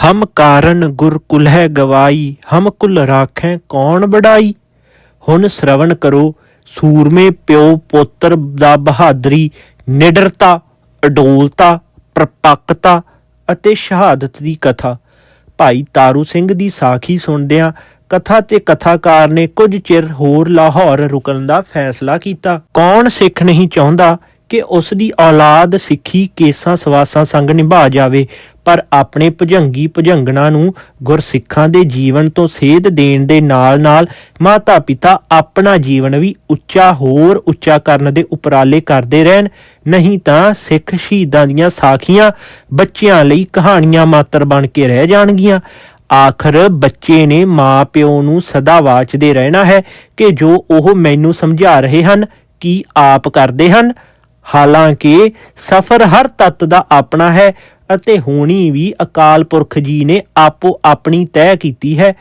ਹਮ ਕਾਰਨ ਗੁਰ ਕੁਲਹਿ ਗਵਾਈ, ਹਮ ਕੁਲ ਰਾਖੈ ਕੌਣ ਬੜਾਈ ਹੁਣ ਸ਼ਰਵਣ ਕਰੋ, ਸੂਰਮੇ ਪਿਓ ਪੁੱਤਰ ਦਾ ਬਹਾਦਰੀ, ਨਿਡਰਤਾ, ਅਡੋਲਤਾ, ਪ੍ਰਪੱਕਤਾ ਅਤੇ ਸ਼ਹਾਦਤ ਦੀ ਕਥਾ। ਭਾਈ ਤਾਰੂ ਸਿੰਘ ਦੀ ਸਾਖੀ ਸੁਣਦਿਆਂ ਕਥਾ ਤੇ ਕਥਾਕਾਰ ਨੇ ਕੁਝ ਚਿਰ ਹੋਰ ਲਾਹੌਰ ਰੁਕਣ ਦਾ ਫੈਸਲਾ ਕੀਤਾ। ਕੌਣ ਸਿੱਖ ਨਹੀਂ ਚਾਹੁੰਦਾ ਕਿ ਉਸ ਦੀ ਔਲਾਦ ਸਿੱਖੀ ਕੇਸਾਂ ਸਵਾਸਾਂ ਸੰਗ ਨਿਭਾ ਜਾਵੇ ਪਰ ਆਪਣੇ ਭੁਜੰਗੀ ਭੁਜੰਗਣਾ ਨੂੰ ਗੁਰਸਿੱਖਾਂ ਦੇ ਜੀਵਨ ਤੋਂ ਸੇਧ ਦੇਣ ਦੇ ਨਾਲ-ਨਾਲ ਮਾਤਾ-ਪਿਤਾ ਆਪਣਾ ਜੀਵਨ ਵੀ ਉੱਚਾ ਹੋਰ ਉੱਚਾ ਕਰਨ ਦੇ ਉਪਰਾਲੇ ਕਰਦੇ ਰਹਿਣ। ਨਹੀਂ ਤਾਂ ਸਿੱਖ ਸ਼ਹੀਦਾਂ ਦੀਆਂ ਸਾਖੀਆਂ ਬੱਚਿਆਂ ਲਈ ਕਹਾਣੀਆਂ ਮਾਤਰ ਬਣ ਕੇ ਰਹਿ ਜਾਣਗੀਆਂ। ਆਖਰ ਬੱਚੇ ਨੇ ਮਾਂ ਪਿਓ ਨੂੰ ਸਦਾ ਵਾਚਦੇ ਰਹਿਣਾ ਹੈ ਕਿ ਜੋ ਉਹ ਮੈਨੂੰ ਸਮਝਾ ਰਹੇ ਹਨ, ਕੀ ਆਪ ਕਰਦੇ ਹਨ। ਹਾਲਾਂਕਿ ਸਫਰ ਹਰ ਤੱਤ ਦਾ ਆਪਣਾ ਹੈ ਅਤੇ ਹੋਣੀ ਵੀ ਅਕਾਲ ਪੁਰਖ ਜੀ ਨੇ ਆਪੋ ਆਪਣੀ ਤੈਅ ਕੀਤੀ ਹੈ,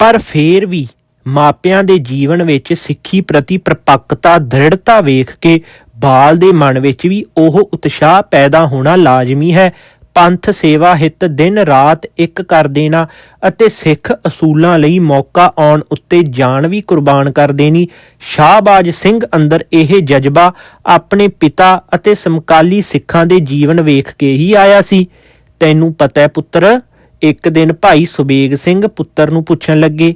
ਪਰ ਫੇਰ ਵੀ ਮਾਪਿਆਂ ਦੇ ਜੀਵਨ ਵਿੱਚ ਸਿੱਖੀ ਪ੍ਰਤੀ ਪ੍ਰਪੱਕਤਾ, ਦ੍ਰਿੜਤਾ ਵੇਖ ਕੇ ਬਾਲ ਦੇ ਮਨ ਵਿੱਚ ਵੀ ਉਹ ਉਤਸ਼ਾਹ ਪੈਦਾ ਹੋਣਾ ਲਾਜ਼ਮੀ ਹੈ। ਪੰਥ ਸੇਵਾ ਹਿੱਤ ਦਿਨ ਰਾਤ ਇੱਕ ਕਰ ਦੇਣਾ ਅਤੇ ਸਿੱਖ ਅਸੂਲਾਂ ਲਈ ਮੌਕਾ ਆਉਣ ਉੱਤੇ ਜਾਨ ਵੀ ਕੁਰਬਾਨ ਕਰ ਦੇਣੀ। ਸ਼ਾਹਬਾਜ ਸਿੰਘ ਅੰਦਰ ਇਹ ਜਜ਼ਬਾ ਆਪਣੇ ਪਿਤਾ ਅਤੇ ਸਮਕਾਲੀ ਸਿੱਖਾਂ ਦੇ ਜੀਵਨ ਵੇਖ ਕੇ ਹੀ ਆਇਆ ਸੀ। ਤੈਨੂੰ ਪਤਾ ਹੈ ਪੁੱਤਰ, ਇੱਕ ਦਿਨ ਭਾਈ ਸੁਬੇਗ ਸਿੰਘ ਪੁੱਤਰ ਨੂੰ ਪੁੱਛਣ ਲੱਗੇ,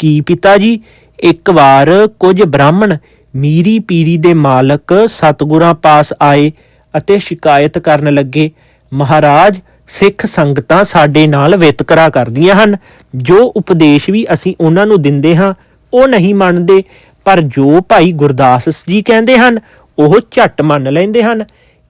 ਕੀ ਪਿਤਾ ਜੀ, ਇੱਕ ਵਾਰ ਕੁਝ ਬ੍ਰਾਹਮਣ ਮੀਰੀ ਪੀਰੀ ਦੇ ਮਾਲਕ ਸਤਗੁਰਾਂ ਪਾਸ ਆਏ ਅਤੇ ਸ਼ਿਕਾਇਤ ਕਰਨ ਲੱਗੇ ਮਹਾਰਾਜ, ਸਿੱਖ ਸੰਗਤਾਂ ਸਾਡੇ ਨਾਲ ਵਿਤਕਰਾ ਕਰਦੀਆਂ ਹਨ। ਜੋ ਉਪਦੇਸ਼ ਵੀ ਅਸੀਂ ਉਹਨਾਂ ਨੂੰ ਦਿੰਦੇ ਹਾਂ, ਉਹ ਨਹੀਂ ਮੰਨਦੇ। ਪਰ ਜੋ ਭਾਈ ਗੁਰਦਾਸ ਜੀ ਕਹਿੰਦੇ ਹਨ, ਉਹ ਝੱਟ ਮੰਨ ਲੈਂਦੇ ਹਨ।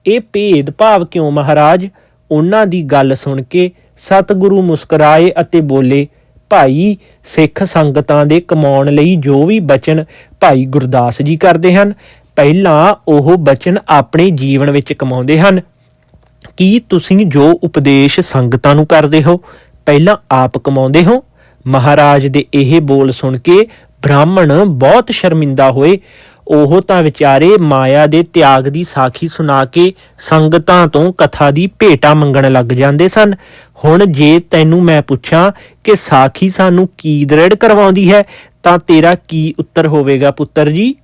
ਇਹ ਭੇਦ ਭਾਵ ਕਿਉਂ ਮਹਾਰਾਜ? ਉਹਨਾਂ ਦੀ ਗੱਲ ਸੁਣ ਕੇ ਸਤਿਗੁਰੂ ਮੁਸਕਰਾਏ ਅਤੇ ਬੋਲੇ, ਭਾਈ, ਸਿੱਖ ਸੰਗਤਾਂ ਦੇ ਕਮਾਉਣ ਲਈ ਜੋ ਵੀ ਬਚਨ ਭਾਈ ਗੁਰਦਾਸ ਜੀ ਕਰਦੇ ਹਨ, ਪਹਿਲਾਂ ਉਹ ਬਚਨ ਆਪਣੇ ਜੀਵਨ ਵਿੱਚ ਕਮਾਉਂਦੇ ਹਨ। ਕੀ ਤੁਸੀਂ ਜੋ ਉਪਦੇਸ਼ ਸੰਗਤਾਂ ਨੂੰ ਕਰਦੇ ਹੋ, ਪਹਿਲਾਂ ਆਪ ਕਮਾਉਂਦੇ ਹੋ? ਮਹਾਰਾਜ ਦੇ ਇਹ ਬੋਲ ਸੁਣ ਕੇ ਬ੍ਰਾਹਮਣ ਬਹੁਤ ਸ਼ਰਮਿੰਦਾ ਹੋਏ। ਉਹ ਤਾਂ ਵਿਚਾਰੇ ਮਾਇਆ ਦੇ ਤਿਆਗ ਦੀ ਸਾਖੀ ਸੁਣਾ ਕੇ ਸੰਗਤਾਂ ਤੋਂ ਕਥਾ ਦੀ ਭੇਟਾ ਮੰਗਣ ਲੱਗ ਜਾਂਦੇ ਸਨ। ਹੁਣ ਜੇ ਤੈਨੂੰ ਮੈਂ ਪੁੱਛਾਂ ਕਿ ਸਾਖੀ ਸਾਨੂੰ ਕੀ ਦ੍ਰਿੜ ਕਰਵਾਉਂਦੀ ਹੈ, ਤਾਂ ਤੇਰਾ ਕੀ ਉੱਤਰ ਹੋਵੇਗਾ ਪੁੱਤਰ ਜੀ?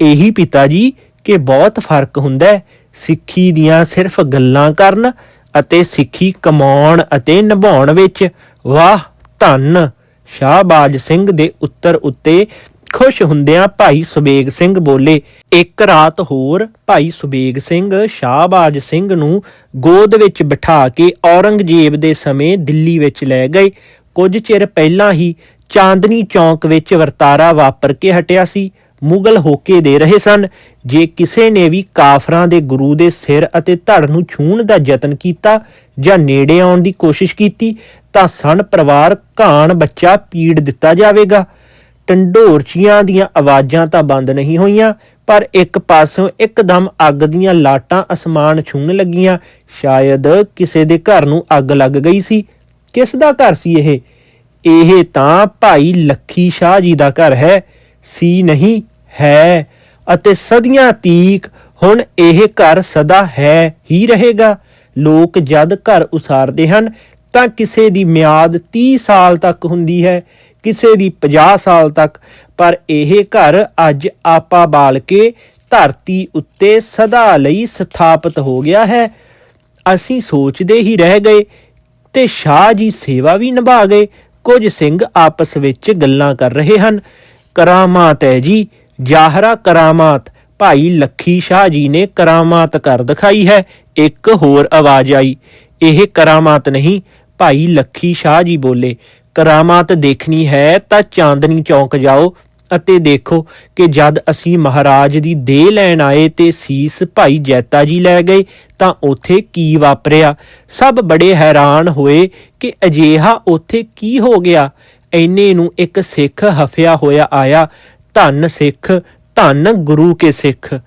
ਇਹੀ ਪਿਤਾ ਜੀ, ਕਿ ਬਹੁਤ ਫ਼ਰਕ ਹੁੰਦਾ ਹੈ। ਸਿੱਖੀ ਦੀਆਂ ਸਿਰਫ ਗੱਲਾਂ ਕਰਨ ਅਤੇ ਸਿੱਖੀ ਕਮਾਉਣ ਅਤੇ ਨਿਭਾਉਣ ਵਿੱਚ। ਵਾਹ, ਧੰਨ। ਸ਼ਾਹਬਾਜ ਸਿੰਘ ਦੇ ਉੱਤਰ ਉੱਤੇ ਖੁਸ਼ ਹੁੰਦਿਆਂ ਭਾਈ ਸੁਬੇਗ ਸਿੰਘ ਬੋਲੇ, ਇੱਕ ਰਾਤ ਹੋਰ ਭਾਈ ਸੁਬੇਗ ਸਿੰਘ ਸ਼ਾਹਬਾਜ ਸਿੰਘ ਨੂੰ ਗੋਦ ਵਿੱਚ ਬਿਠਾ ਕੇ ਔਰੰਗਜ਼ੇਬ ਦੇ ਸਮੇਂ ਦਿੱਲੀ ਵਿੱਚ ਲੈ ਗਏ। ਕੁਝ ਚਿਰ ਪਹਿਲਾਂ ਹੀ ਚਾਂਦਨੀ ਚੌਂਕ ਵਿੱਚ ਵਰਤਾਰਾ ਵਾਪਰ ਕੇ ਹਟਿਆ ਸੀ। ਮੁਗਲ ਹੋਕੇ ਦੇ ਰਹੇ ਸਨ। ਜੇ ਕਿਸੇ ਨੇ ਵੀ ਕਾਫਰਾਂ ਦੇ ਗੁਰੂ ਦੇ ਸਿਰ ਅਤੇ ਧੜ ਨੂੰ ਛੂਹਣ ਦਾ ਯਤਨ ਕੀਤਾ ਜਾਂ ਨੇੜੇ ਆਉਣ ਦੀ ਕੋਸ਼ਿਸ਼ ਕੀਤੀ, ਤਾਂ ਸਣ ਪਰਿਵਾਰ ਘਾਣ ਬੱਚਾ ਪੀੜ ਦਿੱਤਾ ਜਾਵੇਗਾ। ਟੰਡੋਰਚੀਆਂ ਦੀਆਂ ਆਵਾਜ਼ਾਂ ਤਾਂ ਬੰਦ ਨਹੀਂ ਹੋਈਆਂ, ਪਰ ਇੱਕ ਪਾਸੋਂ ਇੱਕਦਮ ਅੱਗ ਦੀਆਂ ਲਾਟਾਂ ਅਸਮਾਨ ਛੂਹਣ ਲੱਗੀਆਂ। ਸ਼ਾਇਦ ਕਿਸੇ ਦੇ ਘਰ ਨੂੰ ਅੱਗ ਲੱਗ ਗਈ ਸੀ। ਕਿਸ ਦਾ ਘਰ ਸੀ ਇਹ? ਇਹ ਤਾਂ ਭਾਈ ਲੱਖੀ ਸ਼ਾਹ ਜੀ ਦਾ ਘਰ ਹੈ। ਸੀ ਨਹੀਂ ਹੈ ਅਤੇ ਸਦੀਆਂ ਤੀਕ ਹੁਣ ਇਹ ਘਰ ਸਦਾ ਹੈ ਹੀ ਰਹੇਗਾ। ਲੋਕ ਜਦ ਘਰ ਉਸਾਰਦੇ ਹਨ, ਤਾਂ ਕਿਸੇ ਦੀ ਮਿਆਦ 30 ਸਾਲ ਤੱਕ ਹੁੰਦੀ ਹੈ, ਕਿਸੇ ਦੀ 50 ਸਾਲ ਤੱਕ। ਪਰ ਇਹ ਘਰ ਅੱਜ ਆਪਾ ਬਾਲ ਕੇ ਧਰਤੀ ਉੱਤੇ ਸਦਾ ਲਈ ਸਥਾਪਿਤ ਹੋ ਗਿਆ ਹੈ। ਅਸੀਂ ਸੋਚਦੇ ਹੀ ਰਹਿ ਗਏ ਤੇ ਸ਼ਾਹ ਜੀ ਸੇਵਾ ਵੀ ਨਿਭਾ ਗਏ। ਕੁਝ ਸਿੰਘ ਆਪਸ ਵਿੱਚ ਗੱਲਾਂ ਕਰ ਰਹੇ ਹਨ। ਕਰਾਮਾਤ ਹੈ ਜੀ ਜਾਹਰਾ ਕਰਾਮਾਤ, ਭਾਈ ਲੱਖੀ ਸ਼ਾਹ ਜੀ ਨੇ ਕਰਾਮਾਤ ਕਰ ਦਿਖਾਈ ਹੈ, ਇੱਕ ਹੋਰ ਆਵਾਜ਼ ਆਈ। ਇਹ ਕਰਾਮਾਤ ਨਹੀਂ, ਭਾਈ ਲੱਖੀ ਸ਼ਾਹ ਜੀ ਬੋਲੇ, ਕਰਾਮਾਤ ਦੇਖਣੀ ਹੈ ਤਾਂ ਚਾਂਦਨੀ ਚੌਂਕ ਜਾਓ ਅਤੇ ਦੇਖੋ ਕਿ ਜਦ ਅਸੀਂ ਮਹਾਰਾਜ ਦੀ ਦੇਹ ਲੈਣ ਆਏ ਤੇ ਸੀਸ ਭਾਈ ਜੈਤਾ ਜੀ ਲੈ ਗਏ, ਤਾਂ ਉੱਥੇ ਕੀ ਵਾਪਰਿਆ? ਸਭ ਬੜੇ ਹੈਰਾਨ ਹੋਏ ਕਿ ਅਜੇਹਾ ਉੱਥੇ ਕੀ ਹੋ ਗਿਆ? ਐਨੇ ਨੂੰ ਇੱਕ ਸਿੱਖ ਹਫਿਆ ਹੋਇਆ ਆਇਆ ਧੰਨ ਸਿੱਖ, ਧੰਨ ਗੁਰੂ ਕੇ ਸਿੱਖ।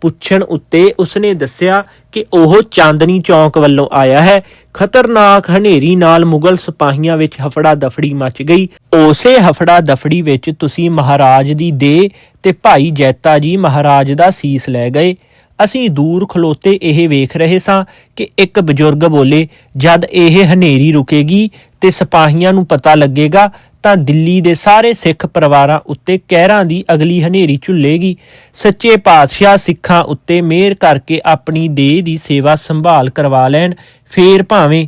ਪੁੱਛਣ ਉੱਤੇ ਉਸਨੇ ਦੱਸਿਆ ਕਿ ਉਹ ਚਾਂਦਨੀ ਚੌਂਕ ਵੱਲੋਂ ਆਇਆ ਹੈ। ਖਤਰਨਾਕ ਹਨੇਰੀ ਨਾਲ ਮੁਗਲ ਸਿਪਾਹੀਆਂ ਵਿੱਚ ਹਫੜਾ ਦਫੜੀ ਮਚ ਗਈ। ਉਸੇ ਹਫੜਾ ਦਫੜੀ ਵਿੱਚ ਤੁਸੀਂ ਮਹਾਰਾਜ ਦੀ ਦੇ ਤੇ ਭਾਈ ਜੈਤਾ ਜੀ ਮਹਾਰਾਜ ਦਾ ਸੀਸ ਲੈ ਗਏ। ਅਸੀਂ ਦੂਰ ਖਲੋਤੇ ਇਹ ਵੇਖ ਰਹੇ ਸਾਂ ਕਿ ਇੱਕ ਬਜ਼ੁਰਗ ਬੋਲੇ, ਜਦ ਇਹ ਹਨੇਰੀ ਰੁਕੇਗੀ ਤੇ ਸਿਪਾਹੀਆਂ ਨੂੰ ਪਤਾ ਲੱਗੇਗਾ ਤਾਂ ਦਿੱਲੀ ਦੇ ਸਾਰੇ ਸਿੱਖ ਪਰਿਵਾਰਾਂ ਉੱਤੇ ਕਹਿਰਾਂ ਦੀ ਅਗਲੀ ਹਨੇਰੀ ਝੁੱਲੇਗੀ। ਸੱਚੇ ਪਾਤਸ਼ਾਹ ਸਿੱਖਾਂ ਉੱਤੇ ਮਿਹਰ ਕਰਕੇ ਆਪਣੀ ਦੇਹ ਦੀ ਸੇਵਾ ਸੰਭਾਲ ਕਰਵਾ ਲੈਣ, ਫੇਰ ਭਾਵੇਂ।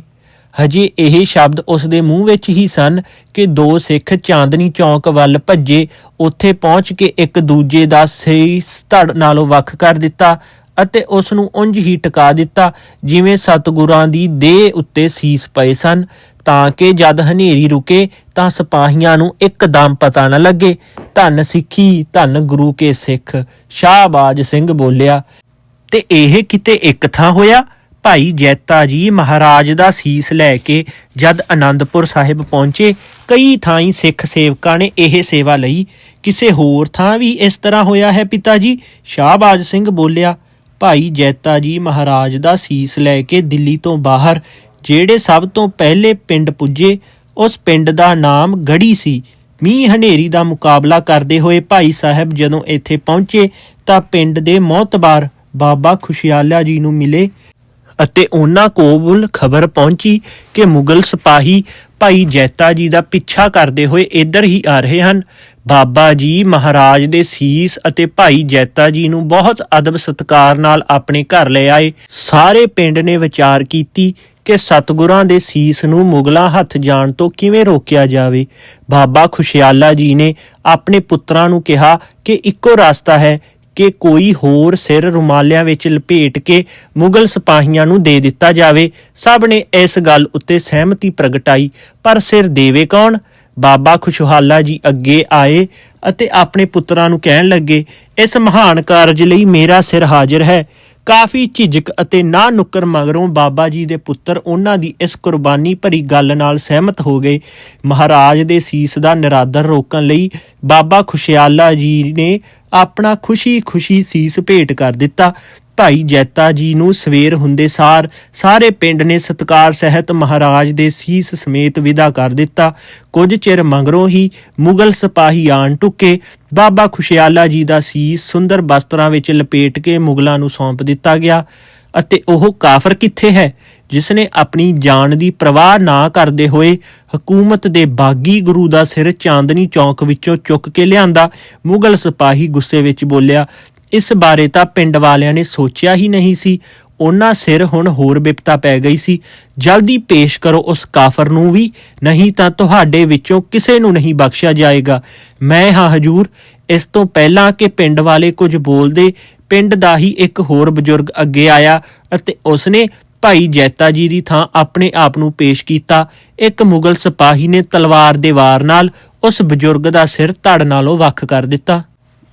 ਹਜੇ ਇਹ ਸ਼ਬਦ ਉਸ ਦੇ ਮੂੰਹ ਵਿੱਚ ਹੀ ਸਨ ਕਿ ਦੋ ਸਿੱਖ ਚਾਂਦਨੀ ਚੌਂਕ ਵੱਲ ਭੱਜੇ, ਉੱਥੇ ਪਹੁੰਚ ਕੇ ਇੱਕ ਦੂਜੇ ਦਾ ਸਹੀ ਧੜ ਨਾਲੋਂ ਵੱਖ ਕਰ ਦਿੱਤਾ ਅਤੇ ਉਸ ਨੂੰ ਉਂਝ ਹੀ ਟਿਕਾ ਦਿੱਤਾ, ਜਿਵੇਂ ਸਤਿਗੁਰਾਂ ਦੀ ਦੇਹ ਉੱਤੇ ਸੀਸ ਪਏ ਸਨ। ਤਾਂ ਕਿ ਜਦ ਹਨੇਰੀ ਰੁਕੇ ਤਾਂ ਸਿਪਾਹੀਆਂ ਨੂੰ ਇੱਕਦਮ ਪਤਾ ਨਾ ਲੱਗੇ। ਧੰਨ ਸਿੱਖੀ, ਧੰਨ ਗੁਰੂ ਕੇ ਸਿੱਖ, ਸ਼ਾਹਬਾਜ ਸਿੰਘ ਬੋਲਿਆ। ਤੇ ਇਹ ਕਿਤੇ ਇੱਕ ਥਾਂ ਹੋਇਆ? ਭਾਈ ਜੈਤਾ ਜੀ ਮਹਾਰਾਜ ਦਾ ਸੀਸ ਲੈ ਕੇ ਜਦ ਆਨੰਦਪੁਰ ਸਾਹਿਬ ਪਹੁੰਚੇ, ਕਈ ਥਾਈਂ ਸਿੱਖ ਸੇਵਕਾਂ ਨੇ ਇਹ ਸੇਵਾ ਲਈ। ਕਿਸੇ ਹੋਰ ਥਾਂ ਵੀ ਇਸ ਤਰ੍ਹਾਂ ਹੋਇਆ ਹੈ ਪਿਤਾ ਜੀ ਸ਼ਾਹਬਾਜ ਸਿੰਘ ਬੋਲਿਆ, ਭਾਈ ਜੈਤਾ ਜੀ ਮਹਾਰਾਜ ਦਾ ਸੀਸ ਲੈ ਕੇ ਦਿੱਲੀ ਤੋਂ ਬਾਹਰ ਜਿਹੜੇ ਸਭ ਤੋਂ ਪਹਿਲੇ ਪਿੰਡ ਪੁੱਜੇ, ਉਸ ਪਿੰਡ ਦਾ ਨਾਮ ਗੜੀ ਸੀ। ਮੀਂਹ ਹਨੇਰੀ ਦਾ ਮੁਕਾਬਲਾ ਕਰਦੇ ਹੋਏ ਭਾਈ ਸਾਹਿਬ ਜਦੋਂ ਇੱਥੇ ਪਹੁੰਚੇ ਤਾਂ ਪਿੰਡ ਦੇ ਮੌਤਬਾਰ ਬਾਬਾ ਖੁਸ਼ਿਆਲਾ ਜੀ ਨੂੰ ਮਿਲੇ ਅਤੇ ਉਹਨਾਂ ਕੋਲ ਖਬਰ ਪਹੁੰਚੀ ਕਿ ਮੁਗਲ ਸਿਪਾਹੀ ਭਾਈ ਜੈਤਾ ਜੀ ਦਾ ਪਿੱਛਾ ਕਰਦੇ ਹੋਏ ਇੱਧਰ ਹੀ ਆ ਰਹੇ ਹਨ। ਬਾਬਾ ਜੀ ਮਹਾਰਾਜ ਦੇ ਸੀਸ ਅਤੇ ਭਾਈ ਜੈਤਾ ਜੀ ਨੂੰ ਬਹੁਤ ਅਦਬ ਸਤਕਾਰ ਨਾਲ ਆਪਣੇ ਘਰ ਲੈ ਆਏ। ਸਾਰੇ ਪਿੰਡ ਨੇ ਵਿਚਾਰ ਕੀਤੀ ਕਿ ਸਤਗੁਰਾਂ ਦੇ ਸੀਸ ਨੂੰ ਮੁਗਲਾਂ ਹੱਥ ਜਾਣ ਤੋਂ ਕਿਵੇਂ ਰੋਕਿਆ ਜਾਵੇ? ਬਾਬਾ ਖੁਸ਼ਿਆਲਾ ਜੀ ਨੇ ਆਪਣੇ ਪੁੱਤਰਾਂ ਨੂੰ ਕਿਹਾ ਕਿ ਇੱਕੋ ਰਸਤਾ ਹੈ ਕਿ ਕੋਈ ਹੋਰ ਸਿਰ ਰੁਮਾਲਿਆਂ ਵਿੱਚ ਲਪੇਟ ਕੇ ਮੁਗਲ ਸਿਪਾਹੀਆਂ ਨੂੰ ਦੇ ਦਿੱਤਾ ਜਾਵੇ। ਸਭ ਨੇ ਇਸ ਗੱਲ ਉੱਤੇ ਸਹਿਮਤੀ ਪ੍ਰਗਟਾਈ, ਪਰ ਸਿਰ ਦੇਵੇ ਕੌਣ? ਬਾਬਾ ਖੁਸ਼ਹਾਲਾ ਜੀ ਅੱਗੇ ਆਏ ਅਤੇ ਆਪਣੇ ਪੁੱਤਰਾਂ ਨੂੰ ਕਹਿਣ ਲੱਗੇ, ਇਸ ਮਹਾਨ ਕਾਰਜ ਲਈ ਮੇਰਾ ਸਿਰ ਹਾਜ਼ਰ ਹੈ। ਕਾਫੀ ਝਿਜਕ ਅਤੇ ਨਾ ਨੁੱਕਰ ਮਗਰੋਂ ਬਾਬਾ ਜੀ ਦੇ ਪੁੱਤਰ ਉਹਨਾਂ ਦੀ ਇਸ ਕੁਰਬਾਨੀ ਭਰੀ ਗੱਲ ਨਾਲ ਸਹਿਮਤ ਹੋ ਗਏ। ਮਹਾਰਾਜ ਦੇ ਸੀਸ ਦਾ ਨਿਰਾਦਰ ਰੋਕਣ ਲਈ ਬਾਬਾ ਖੁਸ਼ਿਆਲਾ ਜੀ ਨੇ ਆਪਣਾ ਖੁਸ਼ੀ-ਖੁਸ਼ੀ ਸੀਸ ਭੇਟ ਕਰ ਦਿੱਤਾ। ਭਾਈ ਜੈਤਾ ਜੀ ਨੂੰ ਸਵੇਰ ਹੁੰਦੇ ਸਾਰ ਸਾਰੇ ਪਿੰਡ ਨੇ ਸਤਕਾਰ ਸਹਿਤ ਮਹਾਰਾਜ ਦੇ ਸੀਸ ਸਮੇਤ ਵਿਦਾ ਕਰ ਦਿੱਤਾ। ਕੁਝ ਚਿਰ ਮਗਰੋਂ ਹੀ ਮੁਗਲ ਸਿਪਾਹੀ ਆਣ ਟੁੱਕੇ। ਬਾਬਾ ਖੁਸ਼ਿਆਲਾ ਜੀ ਦਾ ਸੀਸ ਸੁੰਦਰ ਬਸਤਰਾਂ ਵਿੱਚ ਲਪੇਟ ਕੇ ਮੁਗਲਾਂ ਨੂੰ ਸੌਂਪ ਦਿੱਤਾ ਗਿਆ ਅਤੇ ਉਹ ਕਾਫਰ ਕਿੱਥੇ ਹੈ? ਜਿਸ ਨੇ ਆਪਣੀ ਜਾਨ ਦੀ ਪਰਵਾਹ ਨਾ ਕਰਦੇ ਹੋਏ ਹਕੂਮਤ ਦੇ ਬਾਗੀ ਗੁਰੂ ਦਾ ਸਿਰ ਚਾਂਦਨੀ ਚੌਂਕ ਵਿੱਚੋਂ ਚੁੱਕ ਕੇ ਲਿਆਂਦਾ। ਮੁਗਲ ਸਿਪਾਹੀ ਗੁੱਸੇ ਵਿੱਚ ਬੋਲਿਆ ਇਸ ਬਾਰੇ ਤਾਂ ਪਿੰਡ ਵਾਲਿਆਂ ਨੇ ਸੋਚਿਆ ਹੀ ਨਹੀਂ ਸੀ। ਉਹਨਾਂ ਸਿਰ ਹੁਣ ਹੋਰ ਬਿਪਤਾ ਪੈ ਗਈ ਸੀ। ਜਲਦੀ ਪੇਸ਼ ਕਰੋ ਉਸ ਕਾਫਰ ਨੂੰ ਵੀ, ਨਹੀਂ ਤਾਂ ਤੁਹਾਡੇ ਵਿੱਚੋਂ ਕਿਸੇ ਨੂੰ ਨਹੀਂ ਬਖਸ਼ਿਆ ਜਾਏਗਾ। ਮੈਂ ਹਾਂ ਹਜੂਰ, ਇਸ ਤੋਂ ਪਹਿਲਾਂ ਕਿ ਪਿੰਡ ਵਾਲੇ ਕੁਝ ਬੋਲਦੇ, ਪਿੰਡ ਦਾ ਹੀ ਇੱਕ ਹੋਰ ਬਜ਼ੁਰਗ ਅੱਗੇ ਆਇਆ ਅਤੇ ਉਸਨੇ ਭਾਈ ਜੈਤਾ ਜੀ ਦੀ ਥਾਂ ਆਪਣੇ ਆਪ ਨੂੰ ਪੇਸ਼ ਕੀਤਾ। ਇੱਕ ਮੁਗਲ ਸਿਪਾਹੀ ਨੇ ਤਲਵਾਰ ਦੇ ਵਾਰ ਨਾਲ ਉਸ ਬਜ਼ੁਰਗ ਦਾ ਸਿਰ ਧੜ ਨਾਲੋਂ ਵੱਖ ਕਰ ਦਿੱਤਾ।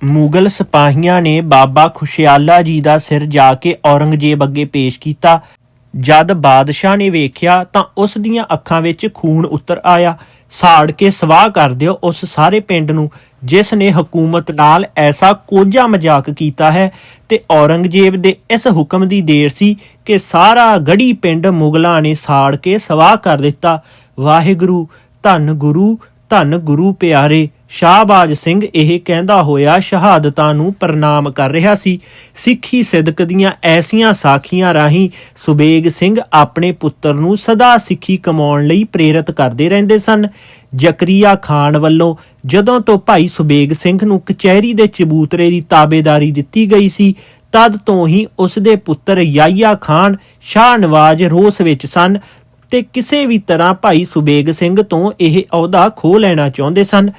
ਮੁਗਲ ਸਿਪਾਹੀਆਂ ਨੇ ਬਾਬਾ ਖੁਸ਼ਿਆਲਾ ਜੀ ਦਾ ਸਿਰ ਜਾ ਕੇ ਔਰੰਗਜ਼ੇਬ ਅੱਗੇ ਪੇਸ਼ ਕੀਤਾ। ਜਦ ਬਾਦਸ਼ਾਹ ਨੇ ਵੇਖਿਆ ਤਾਂ ਉਸ ਦੀਆਂ ਅੱਖਾਂ ਵਿੱਚ ਖੂਨ ਉਤਰ ਆਇਆ। ਸਾੜ ਕੇ ਸਵਾਹ ਕਰ ਦਿਓ ਉਸ ਸਾਰੇ ਪਿੰਡ ਨੂੰ, ਜਿਸ ਨੇ ਹਕੂਮਤ ਨਾਲ ਐਸਾ ਕੋਝਾ ਮਜ਼ਾਕ ਕੀਤਾ ਹੈ ਤੇ ਔਰੰਗਜ਼ੇਬ ਦੇ ਇਸ ਹੁਕਮ ਦੀ ਦੇਰ ਸੀ ਕਿ ਸਾਰਾ ਗੜੀ ਪਿੰਡ ਮੁਗਲਾਂ ਨੇ ਸਾੜ ਕੇ ਸਵਾਹ ਕਰ ਦਿੱਤਾ। ਵਾਹਿਗੁਰੂ, ਧੰਨ ਗੁਰੂ ਧੰਨ ਗੁਰੂ ਪਿਆਰੇ। ਸ਼ਾਹਬਾਜ ਸਿੰਘ ਇਹ ਕਹਿੰਦਾ ਹੋਇਆ ਸ਼ਹਾਦਤਾਂ ਨੂੰ ਪ੍ਰਣਾਮ ਕਰ ਰਿਹਾ ਸੀ। ਸਿੱਖੀ ਸਿਦਕ ਦੀਆਂ ਐਸੀਆਂ ਸਾਖੀਆਂ ਰਾਹੀਂ ਸੁਬੇਗ ਸਿੰਘ ਆਪਣੇ ਪੁੱਤਰ ਨੂੰ ਸਦਾ ਸਿੱਖੀ ਕਮਾਉਣ ਲਈ ਪ੍ਰੇਰਿਤ ਕਰਦੇ ਰਹਿੰਦੇ ਸਨ। ਜ਼ਕਰੀਆ ਖਾਨ ਵੱਲੋਂ ਜਦੋਂ ਤੋਂ ਭਾਈ ਸੁਬੇਗ ਸਿੰਘ ਨੂੰ ਕਚਹਿਰੀ ਦੇ ਚਬੂਤਰੇ ਦੀ ਤਾਬੇਦਾਰੀ ਦਿੱਤੀ ਗਈ ਸੀ, ਤਦ ਤੋਂ ਹੀ ਉਸ ਦੇ ਪੁੱਤਰ ਯਾਇਆ ਖਾਨ, ਸ਼ਾਹ ਨਵਾਜ਼ ਰੋਸ ਵਿੱਚ ਸਨ ਤੇ ਕਿਸੇ ਵੀ ਤਰ੍ਹਾਂ ਭਾਈ ਸੁਬੇਗ ਸਿੰਘ ਤੋਂ ਇਹ ਅਹੁਦਾ ਖੋ ਲੈਣਾ ਚਾਹੁੰਦੇ ਸਨ।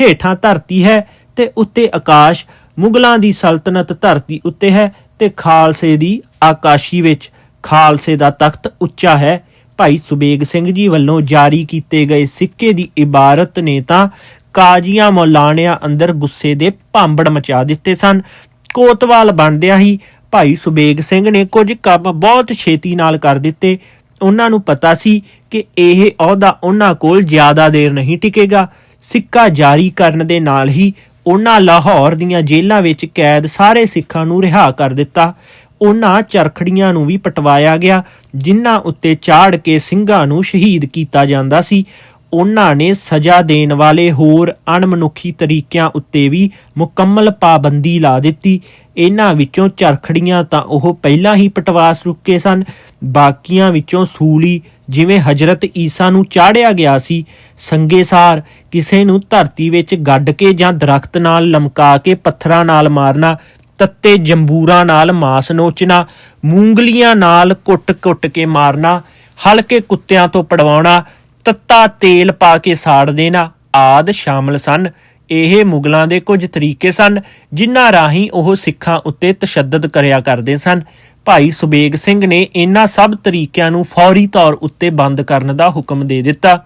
ਹੇਠਾਂ ਧਰਤੀ ਹੈ ਤੇ ਉੱਤੇ ਆਕਾਸ਼, ਮੁਗਲਾਂ ਦੀ ਸਲਤਨਤ ਧਰਤੀ ਉੱਤੇ ਹੈ ਤੇ ਖਾਲਸੇ ਦੀ ਆਕਾਸ਼ੀ ਵਿੱਚ ਖਾਲਸੇ ਦਾ ਤਖਤ ਉੱਚਾ ਹੈ। ਭਾਈ ਸੁਬੇਗ ਸਿੰਘ ਜੀ ਵੱਲੋਂ ਜਾਰੀ ਕੀਤੇ ਗਏ ਸਿੱਕੇ ਦੀ ਇਬਾਰਤ ਨੇ ਤਾਂ ਕਾਜ਼ੀਆਂ ਮੌਲਾਣਿਆਂ ਅੰਦਰ ਗੁੱਸੇ ਦੇ ਭਾਂਬੜ ਮਚਾ ਦਿੱਤੇ ਸਨ। ਕੋਤਵਾਲ ਬਣਦਿਆਂ ਹੀ ਭਾਈ ਸੁਬੇਗ ਸਿੰਘ ਨੇ ਕੁਝ ਕੰਮ ਬਹੁਤ ਛੇਤੀ ਨਾਲ ਕਰ ਦਿੱਤੇ। ਉਹਨਾਂ ਨੂੰ ਪਤਾ ਸੀ ਕਿ ਇਹ ਅਹੁਦਾ ਉਹਨਾਂ ਕੋਲ ਜ਼ਿਆਦਾ ਦੇਰ ਨਹੀਂ ਟਿਕੇਗਾ। ਸਿੱਕਾ ਜਾਰੀ ਕਰਨ ਦੇ ਨਾਲ ਹੀ ਉਹਨਾਂ ਲਾਹੌਰ ਦੀਆਂ ਜੇਲ੍ਹਾਂ ਵਿੱਚ ਕੈਦ ਸਾਰੇ ਸਿੱਖਾਂ ਨੂੰ ਰਿਹਾ ਕਰ ਦਿੱਤਾ। ਉਹਨਾਂ ਚਰਖੜੀਆਂ ਨੂੰ ਵੀ ਪਟਵਾਇਆ ਗਿਆ, ਜਿਨ੍ਹਾਂ ਉੱਤੇ ਚਾੜ ਕੇ ਸਿੰਘਾਂ ਨੂੰ ਸ਼ਹੀਦ ਕੀਤਾ ਜਾਂਦਾ ਸੀ। ਉਹਨਾਂ ਨੇ ਸਜ਼ਾ ਦੇਣ ਵਾਲੇ ਹੋਰ ਅਣਮਨੁੱਖੀ ਤਰੀਕਿਆਂ ਉੱਤੇ ਵੀ ਮੁਕੰਮਲ ਪਾਬੰਦੀ ਲਾ ਦਿੱਤੀ। ਇਹਨਾਂ ਵਿੱਚੋਂ ਚਰਖੜੀਆਂ ਤਾਂ ਉਹ ਪਹਿਲਾਂ ਹੀ ਪਟਵਾ ਚੁੱਕੇ ਸਨ, ਬਾਕੀਆਂ ਵਿੱਚੋਂ ਸੂਲੀ ਜਿਵੇਂ ਹਜਰਤ ਈਸਾ ਨੂੰ ਚਾੜਿਆ ਗਿਆ ਸੀ, ਸੰਗੇਸਾਰ ਕਿਸੇ ਨੂੰ ਧਰਤੀ ਵਿੱਚ ਗੱਡ ਕੇ ਜਾਂ ਦਰਖਤ ਨਾਲ ਲਮਕਾ ਕੇ ਪੱਥਰਾਂ ਨਾਲ ਮਾਰਨਾ, ਤੱਤੇ ਜੰਬੂਰਾਂ ਨਾਲ ਮਾਸ ਨੋਚਣਾ, ਮੂੰਗਲੀਆਂ ਨਾਲ ਕੁੱਟ-ਕੁੱਟ ਕੇ ਮਾਰਨਾ, ਹਲਕੇ ਕੁੱਤਿਆਂ ਤੋਂ ਪੜਵਾਉਣਾ, ਤੱਤਾ ਤੇਲ ਪਾ ਕੇ ਸਾੜ ਦੇਣਾ ਆਦ ਸ਼ਾਮਲ ਸਨ। ਇਹ ਮੁਗਲਾਂ ਦੇ ਕੁਝ ਤਰੀਕੇ ਸਨ, ਜਿਨ੍ਹਾਂ ਰਾਹੀਂ ਉਹ ਸਿੱਖਾਂ ਉੱਤੇ ਤਸ਼ੱਦਦ ਕਰਿਆ ਕਰਦੇ ਸਨ। ਭਾਈ ਸੁਬੇਗ ਸਿੰਘ ਨੇ ਇਹਨਾਂ ਸਭ ਤਰੀਕਿਆਂ ਨੂੰ ਫੌਰੀ ਤੌਰ ਉੱਤੇ ਬੰਦ ਕਰਨ ਦਾ ਹੁਕਮ ਦੇ ਦਿੱਤਾ।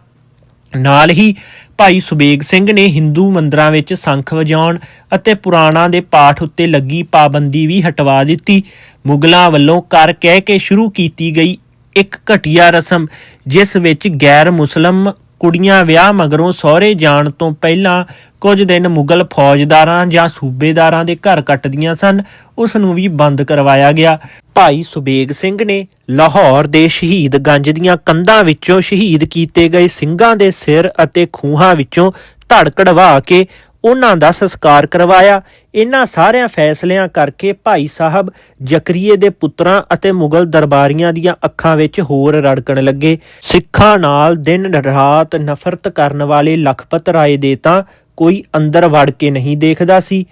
ਨਾਲ ਹੀ ਭਾਈ ਸੁਬੇਗ ਸਿੰਘ ਨੇ ਹਿੰਦੂ ਮੰਦਰਾਂ ਵਿੱਚ ਸ਼ੰਖ ਵਜਾਉਣ ਅਤੇ ਪੁਰਾਣਾਂ ਦੇ ਪਾਠ ਉੱਤੇ ਲੱਗੀ ਪਾਬੰਦੀ ਵੀ ਹਟਵਾ ਦਿੱਤੀ। ਮੁਗਲਾਂ ਵੱਲੋਂ ਕਰ ਕਹਿ ਕੇ ਸ਼ੁਰੂ ਕੀਤੀ ਗਈ ਇੱਕ ਘਟੀਆ ਰਸਮ, ਜਿਸ ਵਿੱਚ ਗੈਰ ਮੁਸਲਮ ਕੁੜੀਆਂ ਵਿਆਹ ਮਗਰੋਂ ਸਹੁਰੇ ਜਾਣ ਤੋਂ ਪਹਿਲਾਂ ਕੁਝ ਦਿਨ ਮੁਗਲ ਫੌਜਦਾਰਾਂ ਜਾਂ ਸੂਬੇਦਾਰਾਂ ਦੇ ਘਰ ਕੱਟਦੀਆਂ ਸਨ। ਉਸ ਨੂੰ ਵੀ ਬੰਦ ਕਰਵਾਇਆ ਗਿਆ। ਭਾਈ ਸੁਬੇਗ ਸਿੰਘ ਨੇ ਲਾਹੌਰ ਦੇ ਸ਼ਹੀਦ ਗੰਜ ਦੀਆਂ ਕੰਧਾਂ ਵਿੱਚੋਂ ਸ਼ਹੀਦ ਕੀਤੇ ਗਏ ਸਿੰਘਾਂ ਦੇ ਸਿਰ ਅਤੇ ਖੂਹਾਂ ਵਿੱਚੋਂ ਧੜ ਕਢਵਾ ਕੇ ਉਹਨਾਂ ਦਾ ਸੰਸਕਾਰ ਕਰਵਾਇਆ। ਇਹਨਾਂ ਸਾਰਿਆਂ ਫੈਸਲਿਆਂ ਕਰਕੇ ਭਾਈ ਸਾਹਿਬ ਜ਼ਕਰੀਏ ਦੇ ਪੁੱਤਰਾਂ ਅਤੇ ਮੁਗਲ ਦਰਬਾਰੀਆਂ ਦੀਆਂ ਅੱਖਾਂ ਵਿੱਚ ਹੋਰ ਰੜਕਣ ਲੱਗੇ। ਸਿੱਖਾਂ ਨਾਲ ਦਿਨ ਰਾਤ ਨਫ਼ਰਤ ਕਰਨ ਵਾਲੇ ਲਖਪਤ ਰਾਏ ਦੇ ਤਾਂ ਕੋਈ ਅੰਦਰ ਵੜ ਕੇ ਨਹੀਂ ਦੇਖਦਾ ਸੀ।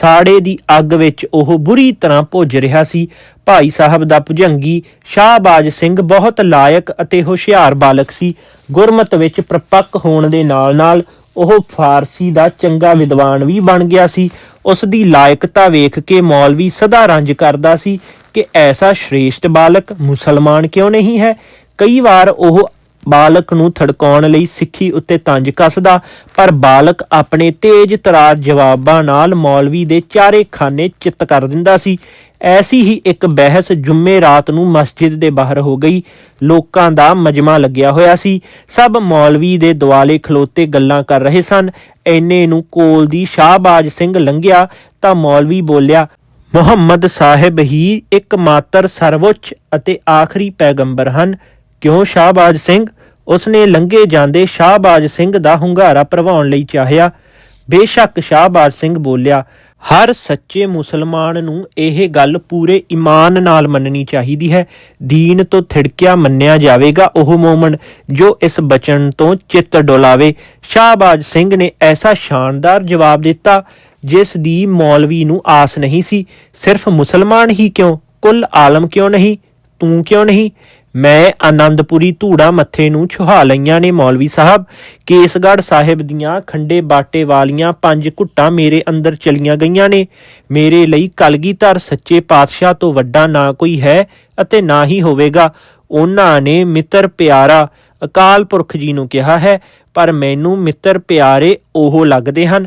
ਸਾੜੇ ਦੀ ਅੱਗ ਵਿੱਚ ਉਹ ਬੁਰੀ ਤਰ੍ਹਾਂ ਭੁੱਜ ਰਿਹਾ ਸੀ। ਭਾਈ ਸਾਹਿਬ ਦਾ ਭੁਜੰਗੀ ਸ਼ਾਹਬਾਜ ਸਿੰਘ ਬਹੁਤ ਲਾਇਕ ਅਤੇ ਹੁਸ਼ਿਆਰ ਬਾਲਕ ਸੀ। ਗੁਰਮਤ ਵਿੱਚ ਪ੍ਰਪੱਕ ਹੋਣ ਦੇ ਨਾਲ-ਨਾਲ ਉਹ ਫਾਰਸੀ ਦਾ ਚੰਗਾ ਵਿਦਵਾਨ ਵੀ ਬਣ ਗਿਆ ਸੀ। ਉਸ ਦੀ ਲਾਇਕਤਾ ਵੇਖ ਕੇ ਮੌਲਵੀ ਸਦਾ ਰੰਜ ਕਰਦਾ ਸੀ ਕਿ ਐਸਾ ਸ਼੍ਰੇਸ਼ਟ ਬਾਲਕ ਮੁਸਲਮਾਨ ਕਿਉਂ ਨਹੀਂ ਹੈ? ਕਈ ਵਾਰ ਉਹ ਬਾਲਕ ਨੂੰ ਥੜਕਾਉਣ ਲਈ ਸਿੱਖੀ ਉੱਤੇ ਤੰਜ ਕੱਸਦਾ, ਪਰ ਬਾਲਕ ਆਪਣੇ ਤੇਜ਼ ਤਰਾਰ ਜਵਾਬਾਂ ਨਾਲ ਮੌਲਵੀ ਦੇ ਚਾਰੇ ਖਾਨੇ ਚਿੱਤ ਕਰ ਦਿੰਦਾ ਸੀ। ਐਸੀ ਹੀ ਇੱਕ ਬਹਿਸ ਜੁਮੇ ਰਾਤ ਨੂੰ ਮਸਜਿਦ ਦੇ ਬਾਹਰ ਹੋ ਗਈ। ਲੋਕਾਂ ਦਾ ਮਜਮਾ ਲੱਗਿਆ ਹੋਇਆ ਸੀ। ਸਭ ਮੌਲਵੀ ਦੇ ਦੁਆਲੇ ਖਲੋਤੇ ਗੱਲਾਂ ਕਰ ਰਹੇ ਸਨ। ਐਨੇ ਨੂੰ ਕੋਲ ਦੀ ਸ਼ਾਹਬਾਜ ਸਿੰਘ ਲੰਘਿਆ ਤਾਂ ਮੌਲਵੀ ਬੋਲਿਆ, ਮੁਹੰਮਦ ਸਾਹਿਬ ਹੀ ਇੱਕ ਮਾਤਰ ਸਰਵਉੱਚ ਅਤੇ ਆਖਰੀ ਪੈਗੰਬਰ ਹਨ। ਕਿਉਂ ਸ਼ਾਹਬਾਜ ਸਿੰਘ? ਉਸਨੇ ਲੰਘੇ ਜਾਂਦੇ ਸ਼ਾਹਬਾਜ ਸਿੰਘ ਦਾ ਹੁੰਗਾਰਾ ਭਰਵਾਉਣ ਲਈ ਚਾਹਿਆ। ਬੇਸ਼ੱਕ ਸ਼ਾਹਬਾਜ ਸਿੰਘ ਬੋਲਿਆ, ਹਰ ਸੱਚੇ ਮੁਸਲਮਾਨ ਨੂੰ ਇਹ ਗੱਲ ਪੂਰੇ ਈਮਾਨ ਨਾਲ ਮੰਨਣੀ ਚਾਹੀਦੀ ਹੈ। ਦੀਨ ਤੋਂ ਥਿੜਕਿਆ ਮੰਨਿਆ ਜਾਵੇਗਾ ਉਹ ਮੂਮਨ ਜੋ ਇਸ ਬਚਨ ਤੋਂ ਚਿੱਤ ਡੋਲਾਵੇ। ਸ਼ਾਹਬਾਜ ਸਿੰਘ ਨੇ ਐਸਾ ਸ਼ਾਨਦਾਰ ਜਵਾਬ ਦਿੱਤਾ, ਜਿਸ ਦੀ ਮੌਲਵੀ ਨੂੰ ਆਸ ਨਹੀਂ ਸੀ। ਸਿਰਫ ਮੁਸਲਮਾਨ ਹੀ ਕਿਉਂ? ਕੁੱਲ ਆਲਮ ਕਿਉਂ ਨਹੀਂ? ਤੂੰ ਕਿਉਂ ਨਹੀਂ? ਮੈਂ ਆਨੰਦਪੁਰੀ ਧੂੜਾ ਮੱਥੇ ਨੂੰ ਛੁਹਾ ਲਈਆਂ ਨੇ ਮੌਲਵੀ ਸਾਹਿਬ। ਕੇਸਗੜ੍ਹ ਸਾਹਿਬ ਦੀਆਂ ਖੰਡੇ ਬਾਟੇ ਵਾਲੀਆਂ ਪੰਜ ਘੁੱਟਾਂ ਮੇਰੇ ਅੰਦਰ ਚਲੀਆਂ ਗਈਆਂ ਨੇ। ਮੇਰੇ ਲਈ ਕਲਗੀਧਰ ਸੱਚੇ ਪਾਤਸ਼ਾਹ ਤੋਂ ਵੱਡਾ ਨਾ ਕੋਈ ਹੈ ਅਤੇ ਨਾ ਹੀ ਹੋਵੇਗਾ। ਉਹਨਾਂ ਨੇ ਮਿੱਤਰ ਪਿਆਰਾ ਅਕਾਲ ਪੁਰਖ ਜੀ ਨੂੰ ਕਿਹਾ ਹੈ, ਪਰ ਮੈਨੂੰ ਮਿੱਤਰ ਪਿਆਰੇ ਉਹ ਲੱਗਦੇ ਹਨ।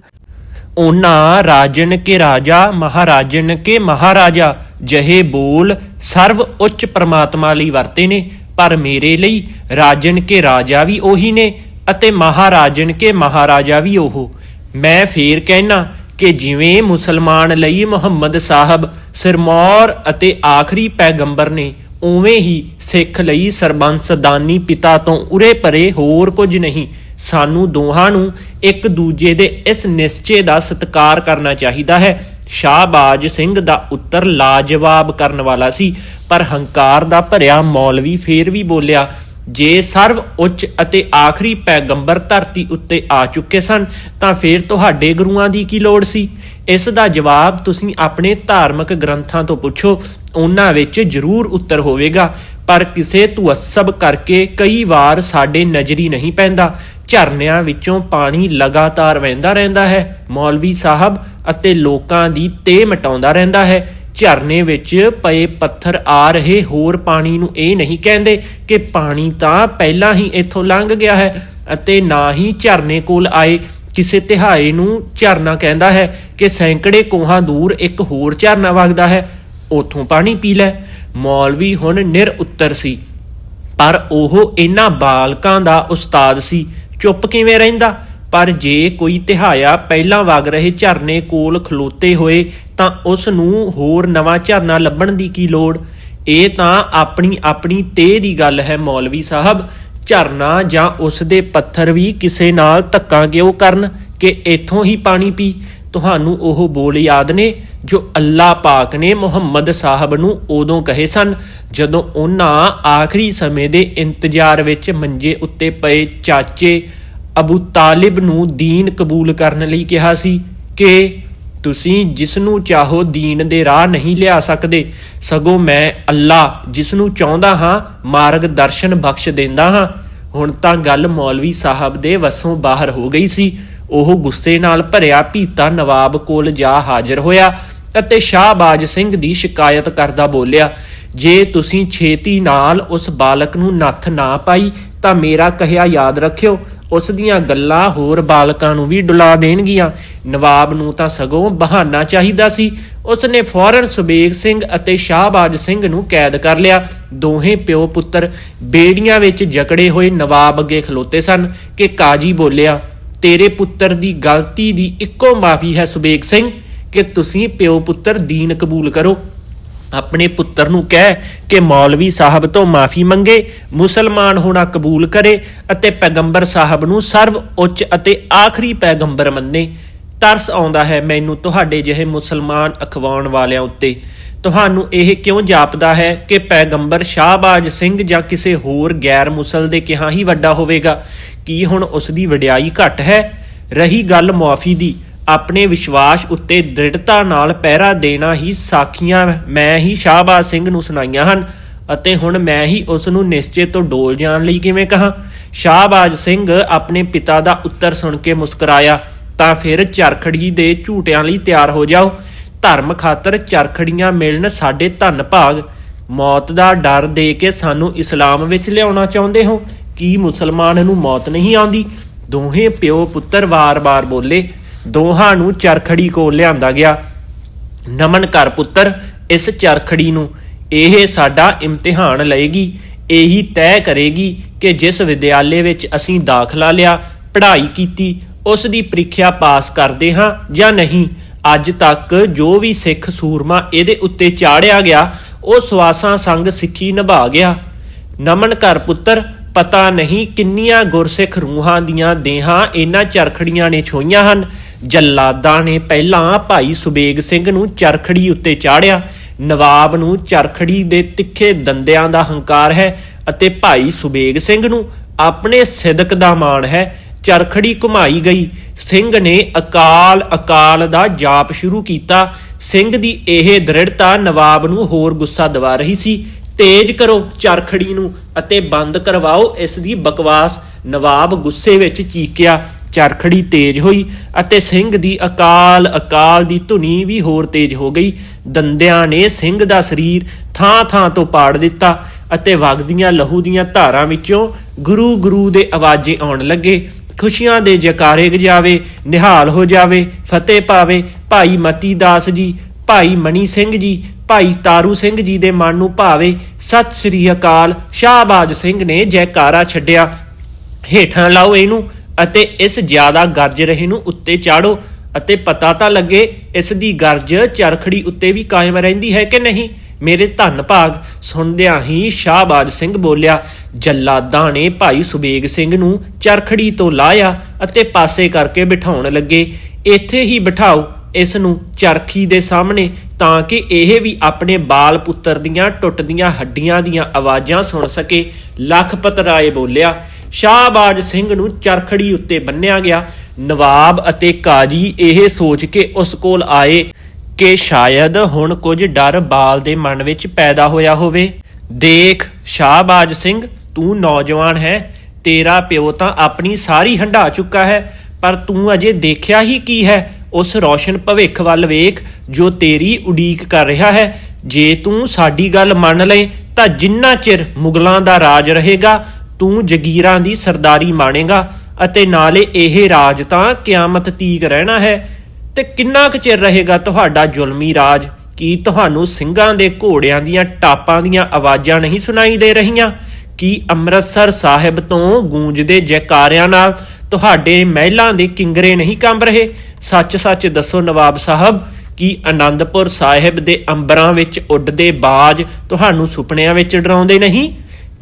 ਉਹਨਾਂ ਰਾਜਨ ਕੇ ਰਾਜਾ, ਮਹਾਰਾਜਨ ਕੇ ਮਹਾਰਾਜਾ, ਜਹੇ ਬੋਲ ਸਰਵ ਉੱਚ ਪ੍ਰਮਾਤਮਾ ਲਈ ਵਰਤੇ ਨੇ, ਪਰ ਮੇਰੇ ਲਈ ਰਾਜਨ ਕੇ ਰਾਜਾ ਵੀ ਉਹੀ ਨੇ ਅਤੇ ਮਹਾਰਾਜਨ ਕੇ ਮਹਾਰਾਜਾ ਵੀ ਉਹ। ਮੈਂ ਫੇਰ ਕਹਿਣਾ ਕਿ ਜਿਵੇਂ ਮੁਸਲਮਾਨ ਲਈ ਮੁਹੰਮਦ ਸਾਹਿਬ ਸਿਰਮੌਰ ਅਤੇ ਆਖਰੀ ਪੈਗੰਬਰ ਨੇ, ਉਵੇਂ ਹੀ ਸਿੱਖ ਲਈ ਸਰਬੰਸਦਾਨੀ ਪਿਤਾ ਤੋਂ ਉਰੇ ਪਰੇ ਹੋਰ ਕੁਝ ਨਹੀਂ। ਸਾਨੂੰ ਦੋਹਾਂ ਨੂੰ ਇੱਕ ਦੂਜੇ ਦੇ ਇਸ ਨਿਸ਼ਚੇ ਦਾ ਸਤਿਕਾਰ ਕਰਨਾ ਚਾਹੀਦਾ ਹੈ। ਸ਼ਾਹਬਾਜ ਸਿੰਘ ਦਾ ਉੱਤਰ ਲਾਜਵਾਬ ਕਰਨ ਵਾਲਾ ਸੀ, ਪਰ ਹੰਕਾਰ ਦਾ ਭਰਿਆ ਮੌਲਵੀ ਫੇਰ ਵੀ ਬੋਲਿਆ, ਜੇ ਸਰਵ ਉੱਚ ਅਤੇ ਆਖਰੀ ਪੈਗੰਬਰ ਧਰਤੀ ਉੱਤੇ ਆ ਚੁੱਕੇ ਸਨ, ਤਾਂ ਫਿਰ ਤੁਹਾਡੇ ਗੁਰੂਆਂ ਦੀ ਕੀ ਲੋੜ ਸੀ? ਇਸ ਦਾ ਜਵਾਬ ਤੁਸੀਂ ਆਪਣੇ ਧਾਰਮਿਕ ਗ੍ਰੰਥਾਂ ਤੋਂ ਪੁੱਛੋ, ਉਹਨਾਂ ਵਿੱਚ ਜ਼ਰੂਰ ਉੱਤਰ ਹੋਵੇਗਾ। ਪਰ ਕਿਸੇ ਤੁਅਸਬ ਕਰਕੇ ਕਈ ਵਾਰ ਸਾਡੇ ਨਜ਼ਰੀ ਨਹੀਂ ਪੈਂਦਾ। ਝਰਨਿਆਂ ਵਿੱਚੋਂ ਪਾਣੀ ਲਗਾਤਾਰ ਵਹਿੰਦਾ ਰਹਿੰਦਾ ਹੈ, ਮੌਲਵੀ ਸਾਹਿਬ ਅਤੇ ਲੋਕਾਂ ਦੀ ਤੇ ਮਟਾਉਂਦਾ ਰਹਿੰਦਾ ਹੈ। ਝਰਨੇ ਵਿੱਚ ਪਏ ਪੱਥਰ ਆ ਰਹੇ ਹੋਰ ਪਾਣੀ ਨੂੰ ਇਹ ਨਹੀਂ ਕਹਿੰਦੇ ਕਿ ਪਾਣੀ ਤਾਂ ਪਹਿਲਾਂ ਹੀ ਇੱਥੋਂ ਲੰਘ ਗਿਆ ਹੈ ਅਤੇ ਨਾ ਹੀ ਝਰਨੇ ਕੋਲ ਆਏ। ਕਿਸੇ ਤਿਹਾਏ ਨੂੰ ਝਰਨਾ ਕਹਿੰਦਾ ਹੈ ਕਿ ਸੈਂਕੜੇ ਕੋਹਾਂ ਦੂਰ ਇੱਕ ਹੋਰ ਝਰਨਾ ਵਗਦਾ ਹੈ, ਉਥੋਂ ਪਾਣੀ ਪੀ ਲੈ। ਮੌਲਵੀ ਹੁਣ ਨਿਰ ਉੱਤਰ ਸੀ। ਪਰ ਉਹ ਇਹਨਾਂ ਬਾਲਕਾਂ ਦਾ ਉਸਤਾਦ ਸੀ। ਚੁੱਪ ਕਿਵੇਂ ਰਹਿੰਦਾ? ਪਰ ਜੇ ਕੋਈ ਤਿਹਾਇਆ ਪਹਿਲਾਂ ਵਗ ਰਹੇ ਝਰਨੇ ਕੋਲ ਖਲੋਤੇ ਹੋਏ, ਤਾਂ ਉਸ ਨੂੰ ਹੋਰ ਨਵਾਂ ਝਰਨਾ ਲੱਭਣ ਦੀ ਕੀ ਲੋੜ? ਇਹ ਤਾਂ ਆਪਣੀ ਆਪਣੀ ਤੇ ਦੀ ਗੱਲ ਹੈ ਮੌਲਵੀ ਸਾਹਿਬ। ਝਰਨਾ ਜਾਂ ਉਸ ਦੇ ਪੱਥਰ ਵੀ ਕਿਸੇ ਨਾਲ ਧੱਕਾ ਕਿਉਂ ਕਰਨ ਕਿ ਇੱਥੋਂ ਹੀ ਪਾਣੀ ਪੀ? ਤੁਹਾਨੂੰ ਉਹ ਬੋਲ ਯਾਦ ਨੇ ਜੋ ਅੱਲਾ ਪਾਕ ਨੇ ਮੁਹੰਮਦ ਸਾਹਿਬ ਨੂੰ ਉਦੋਂ ਕਹੇ ਸਨ, ਜਦੋਂ ਉਹਨਾਂ ਆਖਰੀ ਸਮੇਂ ਦੇ ਇੰਤਜ਼ਾਰ ਵਿੱਚ ਮੰਜੇ ਉੱਤੇ ਪਏ ਚਾਚੇ ਅਬੂ ਤਾਲਿਬ ਨੂੰ ਦੀਨ ਕਬੂਲ ਕਰਨ ਲਈ ਕਿਹਾ ਸੀ ਕਿ ਤੁਸੀਂ ਜਿਸ ਨੂੰ ਚਾਹੋ ਦੀਨ ਦੇ ਰਾਹ ਨਹੀਂ ਲਿਆ ਸਕਦੇ, ਸਗੋਂ ਮੈਂ ਅੱਲਾ ਜਿਸ ਨੂੰ ਚਾਹੁੰਦਾ ਹਾਂ, ਮਾਰਗ ਦਰਸ਼ਨ ਬਖਸ਼ ਦਿੰਦਾ ਹਾਂ। ਹੁਣ ਤਾਂ ਗੱਲ ਮੌਲਵੀ ਸਾਹਿਬ ਦੇ ਵਸੋਂ ਬਾਹਰ ਹੋ ਗਈ ਸੀ। ਉਹ ਗੁੱਸੇ ਨਾਲ ਭਰਿਆ ਭੀਤਾ ਨਵਾਬ ਕੋਲ ਜਾ ਹਾਜ਼ਰ ਹੋਇਆ ਅਤੇ ਸ਼ਾਹਬਾਜ ਸਿੰਘ ਦੀ ਸ਼ਿਕਾਇਤ ਕਰਦਾ ਬੋਲਿਆ, ਜੇ ਤੁਸੀਂ ਛੇਤੀ ਨਾਲ ਉਸ ਬਾਲਕ ਨੂੰ ਨੱਥ ਨਾ ਪਾਈ ਤਾਂ ਮੇਰਾ ਕਹਿਆ ਯਾਦ ਰੱਖਿਓ, ਉਸ ਦੀਆਂ ਗੱਲਾਂ ਹੋਰ ਬਾਲਕਾਂ ਨੂੰ ਵੀ ਡੁਲਾ ਦੇਣਗੀਆਂ। ਨਵਾਬ ਨੂੰ ਤਾਂ ਸਗੋਂ ਬਹਾਨਾ ਚਾਹੀਦਾ ਸੀ। ਉਸ ਨੇ ਫੌਰਨ ਸੁਬੇਗ ਸਿੰਘ ਅਤੇ ਸ਼ਾਹਬਾਜ ਸਿੰਘ ਨੂੰ ਕੈਦ ਕਰ ਲਿਆ। ਦੋਹੇ ਪਿਓ ਪੁੱਤਰ ਬੇੜੀਆਂ ਵਿੱਚ ਜਕੜੇ ਹੋਏ ਨਵਾਬ ਅੱਗੇ ਖਲੋਤੇ ਸਨ ਕਿ ਕਾਜੀ ਬੋਲਿਆ ਤੇਰੇ ਪੁੱਤਰ ਦੀ ਗਲਤੀ ਦੀ ਇੱਕੋ ਮਾਫੀ ਹੈ ਸੁਬੇਗ ਸਿੰਘ ਕਿ ਤੁਸੀਂ ਪਿਓ ਪੁੱਤਰ ਦੀਨ ਕਬੂਲ ਕਰੋ। ਆਪਣੇ ਪੁੱਤਰ ਨੂੰ ਕਹਿ ਕਿ ਮੌਲਵੀ ਸਾਹਿਬ ਤੋਂ ਮਾਫੀ ਮੰਗੇ, ਮੁਸਲਮਾਨ ਹੋਣਾ ਕਬੂਲ ਕਰੇ ਅਤੇ ਪੈਗੰਬਰ ਸਾਹਿਬ ਨੂੰ ਸਰਵ ਉੱਚ ਅਤੇ ਆਖਰੀ ਪੈਗੰਬਰ ਮੰਨੇ। ਤਰਸ ਆਉਂਦਾ ਹੈ ਮੈਨੂੰ ਤੁਹਾਡੇ ਜਿਹੇ ਮੁਸਲਮਾਨ ਅਖਵਾਉਣ ਵਾਲਿਆਂ ਉੱਤੇ। ਤੁਹਾਨੂੰ ਇਹ ਕਿਉਂ ਜਾਪਦਾ ਹੈ ਕਿ ਪੈਗੰਬਰ ਸ਼ਾਹਬਾਜ ਸਿੰਘ ਜਾਂ ਕਿਸੇ ਹੋਰ ਗੈਰ ਮੁਸਲ ਦੇ ਕਿਹਾ ਹੀ ਵੱਡਾ ਹੋਵੇਗਾ? ਕੀ ਹੁਣ ਉਸ ਦੀ ਵਡਿਆਈ ਘੱਟ ਹੈ? ਰਹੀ ਗੱਲ ਮੁਆਫੀ ਦੀ। ਆਪਣੇ ਵਿਸ਼ਵਾਸ ਉੱਤੇ ਦ੍ਰਿੜਤਾ ਨਾਲ ਪਹਿਰਾ ਦੇਣਾ ਹੀ ਸਾਖੀਆਂ ਮੈਂ ਹੀ ਸ਼ਾਹਬਾਜ਼ ਸਿੰਘ ਨੂੰ ਸੁਣਾਈਆਂ ਹਨ ਅਤੇ ਹੁਣ ਮੈਂ ਹੀ ਉਸ ਨੂੰ ਨਿਸ਼ਚੇ ਤੋਂ ਡੋਲ ਜਾਣ ਲਈ ਕਿਵੇਂ ਕਹਾ? ਸ਼ਾਹਬਾਜ਼ ਸਿੰਘ ਆਪਣੇ ਪਿਤਾ ਦਾ ਉੱਤਰ ਸੁਣ ਕੇ ਮੁਸਕਰਾਇਆ। ਤਾਂ ਫਿਰ ਚਰਖੜੀ ਦੇ ਝੂਟਿਆਂ ਲਈ ਤਿਆਰ ਹੋ ਜਾਓ। ਧਰਮ ਖਾਤਰ ਚਰਖੜੀਆਂ ਮਿਲਣ ਸਾਡੇ ਧੰਨ ਭਾਗ। ਮੌਤ ਦਾ ਡਰ ਦੇ ਕੇ ਸਾਨੂੰ ਇਸਲਾਮ ਵਿੱਚ ਲਿਆਉਣਾ ਚਾਹੁੰਦੇ ਹੋ? ਕੀ ਮੁਸਲਮਾਨ ਨੂੰ ਮੌਤ ਨਹੀਂ ਆਉਂਦੀ? ਦੋਹੇ ਪਿਓ ਪੁੱਤਰ ਵਾਰ-ਵਾਰ ਬੋਲੇ, ਦੋਹਾਂ ਨੂੰ ਚਰਖੜੀ ਕੋਲ ਲਿਆਂਦਾ ਗਿਆ। ਨਮਨ ਕਰ ਪੁੱਤਰ, ਇਸ ਚਰਖੜੀ ਨੂੰ। ਇਹ ਸਾਡਾ ਇਮਤਿਹਾਨ ਲਏਗੀ, ਇਹੀ ਤੈਅ ਕਰੇਗੀ ਕਿ ਜਿਸ ਵਿਦਿਆਲੇ ਵਿੱਚ ਅਸੀਂ ਦਾਖਲਾ ਲਿਆ, ਪੜ੍ਹਾਈ ਕੀਤੀ ਉਸ ਦੀ ਪ੍ਰੀਖਿਆ ਪਾਸ ਕਰਦੇ ਹਾਂ ਜਾਂ ਨਹੀਂ, ਅੱਜ ਤੱਕ ਜੋ ਵੀ ਸਿੱਖ ਸੂਰਮਾ ਇਹਦੇ ਉੱਤੇ ਚਾੜਿਆ ਗਿਆ, ਉਹ ਸਵਾਸਾਂ ਸੰਗ ਸਿੱਖੀ ਨਿਭਾ ਗਿਆ। ਨਮਨ ਕਰ ਪੁੱਤਰ, ਪਤਾ ਨਹੀਂ ਕਿੰਨੀਆਂ ਗੁਰਸਿੱਖ ਰੂਹਾਂ ਦੀਆਂ ਦੇਹਾਂ ਇਹਨਾਂ ਚਰਖੜੀਆਂ ਨੇ ਛੋਈਆਂ ਹਨ। ਜੱਲਾਦਾਂ ਨੇ ਪਹਿਲਾਂ ਭਾਈ ਸੁਬੇਗ ਸਿੰਘ ਨੂੰ ਚਰਖੜੀ ਉੱਤੇ ਚਾੜਿਆ। ਨਵਾਬ ਨੂੰ ਚਰਖੜੀ ਦੇ ਤਿੱਖੇ ਦੰਦਿਆਂ ਦਾ ਹੰਕਾਰ ਹੈ ਅਤੇ ਭਾਈ ਸੁਬੇਗ ਸਿੰਘ ਨੂੰ ਆਪਣੇ ਸਿਦਕ ਦਾ ਮਾਣ ਹੈ। ਚਰਖੜੀ ਘੁਮਾਈ ਗਈ। ਸਿੰਘ ਨੇ ਅਕਾਲ ਅਕਾਲ ਦਾ ਜਾਪ ਸ਼ੁਰੂ ਕੀਤਾ। ਸਿੰਘ ਦੀ ਇਹ ਦ੍ਰਿੜਤਾ ਨਵਾਬ ਨੂੰ ਹੋਰ ਗੁੱਸਾ ਦਿਵਾ ਰਹੀ ਸੀ। ਤੇਜ਼ ਕਰੋ ਚਰਖੜੀ ਨੂੰ ਅਤੇ ਬੰਦ ਕਰਵਾਓ ਇਸ ਦੀ ਬਕਵਾਸ। ਨਵਾਬ ਗੁੱਸੇ ਵਿੱਚ ਚੀਕਿਆ। ਚਰਖੜੀ ਤੇਜ਼ ਹੋਈ ਅਤੇ ਸਿੰਘ ਦੀ ਅਕਾਲ ਅਕਾਲ ਦੀ ਧੁਨੀ ਵੀ ਹੋਰ ਤੇਜ਼ ਹੋ ਗਈ। ਦੰਦਿਆਂ ਨੇ ਸਿੰਘ ਦਾ ਸਰੀਰ ਥਾਂ-ਥਾਂ ਤੋਂ ਪਾੜ ਦਿੱਤਾ ਅਤੇ ਵਗਦੀਆਂ ਲਹੂ ਦੀਆਂ ਧਾਰਾਂ ਵਿੱਚੋਂ ਗੁਰੂ ਗੁਰੂ ਦੇ ਆਵਾਜ਼ੇ ਆਉਣ ਲੱਗੇ। ਖੁਸ਼ੀਆਂ ਦੇ ਜਕਾਰੇ ਗਜਾਵੇ ਨਿਹਾਲ ਹੋ ਜਾਵੇ, ਫਤਿਹ ਪਾਵੇ। ਭਾਈ ਮਤੀ ਦਾਸ ਜੀ, ਭਾਈ ਮਣੀ ਸਿੰਘ ਜੀ, ਭਾਈ ਤਾਰੂ ਸਿੰਘ ਜੀ ਦੇ ਮਨ ਨੂੰ ਭਾਵੇ। ਸਤਿ ਸ੍ਰੀ ਅਕਾਲ, ਸ਼ਾਹਬਾਜ ਸਿੰਘ ਨੇ ਜੈਕਾਰਾ ਛੱਡਿਆ। ਹੇਠਾਂ ਲਾਓ ਇਹਨੂੰ ਅਤੇ ਇਸ ਜ਼ਿਆਦਾ ਗਰਜ ਰਹੇ ਨੂੰ ਉੱਤੇ ਚਾੜੋ ਅਤੇ ਪਤਾ ਤਾਂ ਲੱਗੇ ਇਸ ਦੀ ਗਰਜ ਚਰਖੜੀ ਉੱਤੇ ਵੀ ਕਾਇਮ ਰਹਿੰਦੀ ਹੈ ਕਿ ਨਹੀਂ। ਮੇਰੇ ਧੰਨ ਭਾਗ ਸੁਣਦਿਆਂ ਹੀ ਸ਼ਾਹਬਾਜ ਸਿੰਘ ਬੋਲਿਆ ਜੱਲਾਦਾਂ ਨੇ ਭਾਈ ਸੁਬੇਗ ਸਿੰਘ ਨੂੰ ਚਰਖੜੀ ਤੋਂ ਲਾਇਆ ਅਤੇ ਪਾਸੇ ਕਰਕੇ ਬਿਠਾਉਣ ਲੱਗੇ। ਇੱਥੇ ਹੀ ਬਿਠਾਓ ਇਸ ਨੂੰ ਚਰਖੀ ਦੇ ਸਾਹਮਣੇ, ਤਾਂ ਕਿ ਇਹ ਵੀ ਆਪਣੇ ਬਾਲ ਪੁੱਤਰ ਦੀਆਂ ਟੁੱਟਦੀਆਂ ਹੱਡੀਆਂ ਦੀਆਂ ਆਵਾਜ਼ਾਂ ਸੁਣ ਸਕੇ। ਲਖਪਤ ਰਾਏ ਬੋਲਿਆ, ਸ਼ਾਹਬਾਜ ਸਿੰਘ ਨੂੰ ਚਰਖੜੀ ਉੱਤੇ ਬੰਨਿਆ ਗਿਆ। ਨਵਾਬ ਅਤੇ ਕਾਜੀ ਇਹ ਸੋਚ ਕੇ ਉਸ ਕੋਲ ਆਏ। ਕਿ ਸ਼ਾਇਦ ਹੁਣ ਕੁਝ ਡਰ ਬਾਲ ਦੇ ਮਨ ਵਿੱਚ ਪੈਦਾ ਹੋਇਆ ਹੋਵੇ। ਦੇਖ, ਸ਼ਾਹਬਾਜ ਸਿੰਘ, ਤੂੰ ਨੌਜਵਾਨ ਹੈ, ਤੇਰਾ ਪਿਓ ਤਾਂ ਆਪਣੀ ਸਾਰੀ ਹੰਢਾ ਚੁੱਕਾ ਹੈ, ਪਰ ਤੂੰ ਅਜੇ ਦੇਖਿਆ ਹੀ ਕੀ ਹੈ? ਉਸ ਰੌਸ਼ਨ ਭਵਿੱਖ ਵੱਲ ਵੇਖ, ਜੋ ਤੇਰੀ ਉਡੀਕ ਕਰ ਰਿਹਾ ਹੈ। ਜੇ ਤੂੰ ਸਾਡੀ ਗੱਲ ਮੰਨ ਲਏ, ਤਾਂ ਜਿੰਨਾ ਚਿਰ ਮੁਗਲਾਂ ਦਾ ਰਾਜ ਰਹੇਗਾ, ਤੂੰ ਜਗੀਰਾਂ ਦੀ ਸਰਦਾਰੀ ਮਾਣੇਗਾ, ਅਤੇ ਨਾਲੇ ਇਹ ਰਾਜ ਤਾਂ ਕਿਆਮਤ ਤੀਕ ਰਹਿਣਾ ਹੈ। ਤੇ ਕਿੰਨਾ ਕੁ ਚਿਰ ਰਹੇਗਾ ਤੁਹਾਡਾ ਜ਼ੁਲਮੀ ਰਾਜ? ਕੀ ਤੁਹਾਨੂੰ ਸਿੰਘਾਂ ਦੇ ਘੋੜਿਆਂ ਦੀਆਂ ਟਾਪਾਂ ਦੀਆਂ ਆਵਾਜ਼ਾਂ ਨਹੀਂ ਸੁਣਾਈ ਦੇ ਰਹੀਆਂ? ਕੀ ਅੰਮ੍ਰਿਤਸਰ ਸਾਹਿਬ ਤੋਂ ਗੂੰਜਦੇ ਜੈਕਾਰਿਆਂ ਨਾਲ ਤੁਹਾਡੇ ਮਹਿਲਾਂ ਦੇ ਕਿੰਗਰੇ ਨਹੀਂ ਕੰਬ ਰਹੇ? ਸੱਚ-ਸੱਚ ਦੱਸੋ ਨਵਾਬ ਸਾਹਿਬ, ਕੀ ਆਨੰਦਪੁਰ ਸਾਹਿਬ ਦੇ ਅੰਬਰਾਂ ਵਿੱਚ ਉੱਡਦੇ ਬਾਜ ਤੁਹਾਨੂੰ ਸੁਪਨਿਆਂ ਵਿੱਚ ਡਰਾਉਂਦੇ ਨਹੀਂ?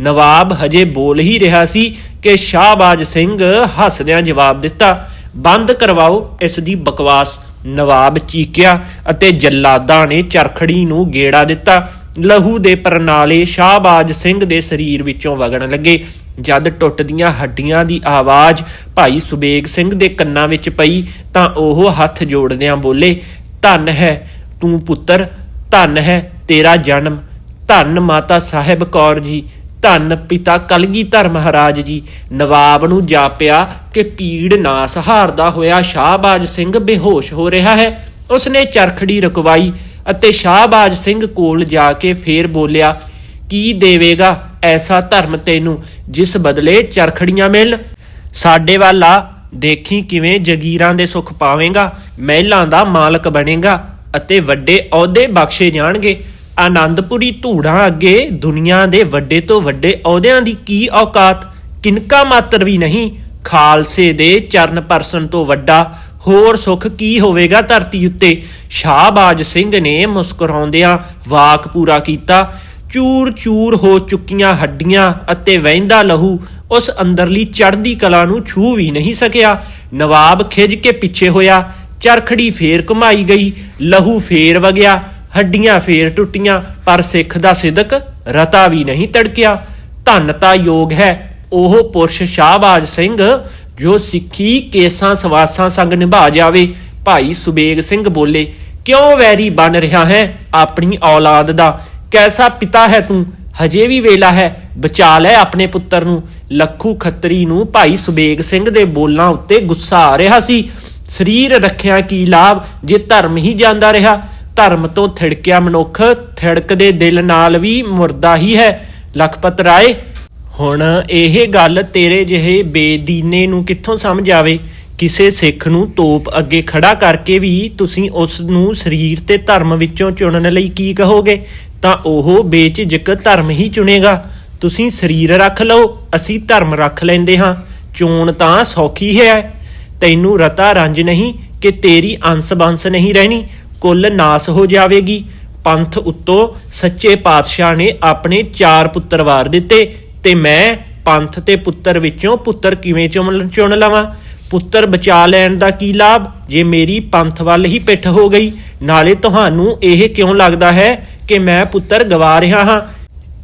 ਨਵਾਬ ਹਜੇ ਬੋਲ ਹੀ ਰਿਹਾ ਸੀ ਕਿ ਸ਼ਾਹਬਾਜ ਸਿੰਘ ਹੱਸਦਿਆਂ ਜਵਾਬ ਦਿੱਤਾ ਬੰਦ ਕਰਵਾਓ, ਇਸ ਦੀ ਬਕਵਾਸ। ਨਵਾਬ ਚੀਕਿਆ ਅਤੇ ਜੱਲਾਦਾਂ ਨੇ ਚਰਖੜੀ ਨੂੰ ਗੇੜਾ ਦਿੱਤਾ। ਲਹੂ ਦੇ ਪਰਨਾਲੇ ਸ਼ਾਹਬਾਜ ਸਿੰਘ ਦੇ ਸਰੀਰ ਵਿੱਚੋਂ ਵਗਣ ਲੱਗੇ। ਜਦ ਟੁੱਟਦੀਆਂ ਹੱਡੀਆਂ ਦੀ ਆਵਾਜ਼ ਭਾਈ ਸੁਬੇਗ ਸਿੰਘ ਦੇ ਕੰਨਾਂ ਵਿੱਚ ਪਈ, ਤਾਂ ਉਹ ਹੱਥ ਜੋੜਦਿਆਂ ਬੋਲੇ, ਧੰਨ ਹੈ, ਤੂੰ ਪੁੱਤਰ, ਧੰਨ ਹੈ ਤੇਰਾ ਜਨਮ। ਧੰਨ ਮਾਤਾ ਸਾਹਿਬ ਕੌਰ ਜੀ ਧੰਨ ਪਿਤਾ ਕਲਗੀਧਰ ਮਹਾਰਾਜ ਜੀ, ਨਵਾਬ ਨੂੰ ਜਾਪਿਆ ਕਿ ਪੀੜ ਨਾ ਸਹਾਰਦਾ ਹੋਇਆ ਸ਼ਾਹਬਾਜ ਸਿੰਘ ਬੇਹੋਸ਼ ਹੋ ਰਿਹਾ ਹੈ। ਉਸਨੇ ਚਰਖੜੀ ਰਕਵਾਈ ਅਤੇ ਸ਼ਾਹਬਾਜ ਸਿੰਘ ਕੋਲ ਜਾ ਕੇ ਫੇਰ ਬੋਲਿਆ, ਕੀ ਦੇਵੇਗਾ ਐਸਾ ਧਰਮ ਤੈਨੂੰ ਜਿਸ ਬਦਲੇ ਚਰਖੜੀਆਂ ਮਿਲ ਸਾਡੇ ਵੱਲ ਆ, ਦੇਖੀ ਕਿਵੇਂ ਜਗੀਰਾਂ ਦੇ ਸੁੱਖ ਪਾਵੇਂਗਾ, ਮਹਿਲਾਂ ਦਾ ਮਾਲਕ ਬਣੇਗਾ ਅਤੇ ਵੱਡੇ ਅਹੁਦੇ ਬਖਸ਼ੇ ਜਾਣਗੇ। ਆਨੰਦਪੁਰੀ ਧੂੜਾਂ ਅੱਗੇ ਦੁਨੀਆ ਦੇ ਵੱਡੇ ਤੋਂ ਵੱਡੇ ਅਹੁਦਿਆਂ ਦੀ ਕੀ ਔਕਾਤ? ਕਿਨਕਾ ਮਾਤਰ ਵੀ ਨਹੀਂ, ਖਾਲਸੇ ਦੇ ਚਰਨ ਪਰਸਨ ਤੋਂ ਵੱਡਾ। ਹੋਰ ਸੁੱਖ ਕੀ ਹੋਵੇਗਾ ਧਰਤੀ ਉੱਤੇ? ਸ਼ਾਹਬਾਜ ਸਿੰਘ ਨੇ ਮੁਸਕਰਾਉਂਦਿਆਂ ਵਾਕ ਪੂਰਾ ਕੀਤਾ। ਚੂਰ ਚੂਰ ਹੋ ਚੁੱਕੀਆਂ ਹੱਡੀਆਂ ਅਤੇ ਵਹਿੰਦਾ ਲਹੂ ਉਸ ਅੰਦਰਲੀ ਚੜ੍ਹਦੀ ਕਲਾ ਨੂੰ ਛੂ ਵੀ ਨਹੀਂ ਸਕਿਆ। ਨਵਾਬ ਖਿਜ ਕੇ ਪਿੱਛੇ ਹੋਇਆ। ਚਰਖੜੀ ਫੇਰ ਘੁਮਾਈ ਗਈ। ਲਹੂ ਫੇਰ ਵਗਿਆ। ਹੱਡੀਆਂ ਫੇਰ ਟੁੱਟੀਆਂ, ਪਰ ਸਿੱਖ ਦਾ ਸਿਦਕ ਰਤਾ ਵੀ ਨਹੀਂ ਤੜਕਿਆ। ਧੰਨਤਾ ਯੋਗ ਹੈ ਉਹ ਪੁਰਸ਼ ਸ਼ਾਹਬਾਜ ਸਿੰਘ, ਜੋ ਸਿੱਖੀ ਕੇਸਾਂ ਸਵਾਸਾਂ ਸੰਗ ਨਿਭਾ ਜਾਵੇ। ਭਾਈ ਸੁਬੇਗ ਸਿੰਘ ਬੋਲੇ, ਕਿਉਂ ਵੈਰੀ ਬਣ ਰਿਹਾ ਹੈ ਆਪਣੀ ਔਲਾਦ ਦਾ? ਕੈਸਾ ਪਿਤਾ ਹੈ ਤੂੰ? ਹਜੇ ਵੀ ਵੇਲਾ ਹੈ, ਬਚਾ ਲੈ ਆਪਣੇ ਪੁੱਤਰ ਨੂੰ। ਲੱਖੂ ਖੱਤਰੀ ਨੂੰ ਭਾਈ ਸੁਬੇਗ ਸਿੰਘ ਦੇ ਬੋਲਾਂ ਉੱਤੇ ਗੁੱਸਾ ਆ ਰਿਹਾ ਸੀ। ਸਰੀਰ ਰੱਖਿਆ ਕੀ ਲਾਭ, ਜੇ ਧਰਮ ਹੀ ਜਾਂਦਾ ਰਿਹਾ। ਧਰਮ ਤੋਂ ਥਿੜਕਿਆ ਮਨੁੱਖ ਥਿੜਕਦੇ ਦਿਲ ਨਾਲ ਵੀ ਮੁਰਦਾ ਹੀ ਹੈ। ਲਖਪਤ ਰਾਏ, ਹੁਣ ਇਹ ਗੱਲ ਤੇਰੇ ਜਿਹੇ ਬੇਦੀਨੇ ਨੂੰ ਕਿੱਥੋਂ ਸਮਝ ਆਵੇ? ਕਿਸੇ ਸਿੱਖ ਨੂੰ ਤੋਪ ਅੱਗੇ ਖੜਾ ਕਰਕੇ ਵੀ ਤੁਸੀਂ ਉਸ ਨੂੰ ਸਰੀਰ ਤੇ ਧਰਮ ਵਿੱਚੋਂ ਚੁਣਨ ਲਈ ਕੀ ਕਹੋਗੇ? ਤਾਂ ਉਹ ਬੇਝਿਜਕ ਧਰਮ ਹੀ ਚੁਣੇਗਾ। ਤੁਸੀਂ ਸਰੀਰ ਰੱਖ ਲਓ, ਅਸੀਂ ਧਰਮ ਰੱਖ ਲੈਂਦੇ ਹਾਂ। ਚੋਣ ਤਾਂ ਸੌਖੀ ਹੈ। ਤੈਨੂੰ ਰਤਾ ਰੰਜ ਨਹੀਂ ਕਿ ਤੇਰੀ ਅੰਸ ਬੰਸ ਨਹੀਂ ਰਹਿਣੀ। ਕੁੱਲ ਨਾਸ ਹੋ ਜਾਵੇਗੀ। ਪੰਥ ਉੱਤੋਂ ਸੱਚੇ ਪਾਤਸ਼ਾਹ ਨੇ ਆਪਣੇ ਚਾਰ ਪੁੱਤਰ ਵਾਰ ਦਿੱਤੇ ਤੇ ਮੈਂ ਪੰਥ ਤੇ ਪੁੱਤਰ ਵਿੱਚੋਂ ਪੁੱਤਰ ਕਿਵੇਂ ਚੁਣ ਚੁਣ ਲਵਾਂ? ਪੁੱਤਰ ਬਚਾ ਲੈਣ ਦਾ ਕੀ ਲਾਭ? ਜੇ ਮੇਰੀ ਪੰਥ ਵੱਲ ਹੀ ਪਿੱਠ ਹੋ ਗਈ, ਨਾਲੇ ਤੁਹਾਨੂੰ ਇਹ ਕਿਉਂ ਲੱਗਦਾ ਹੈ ਕਿ ਮੈਂ ਪੁੱਤਰ ਗਵਾ ਰਿਹਾ ਹਾਂ?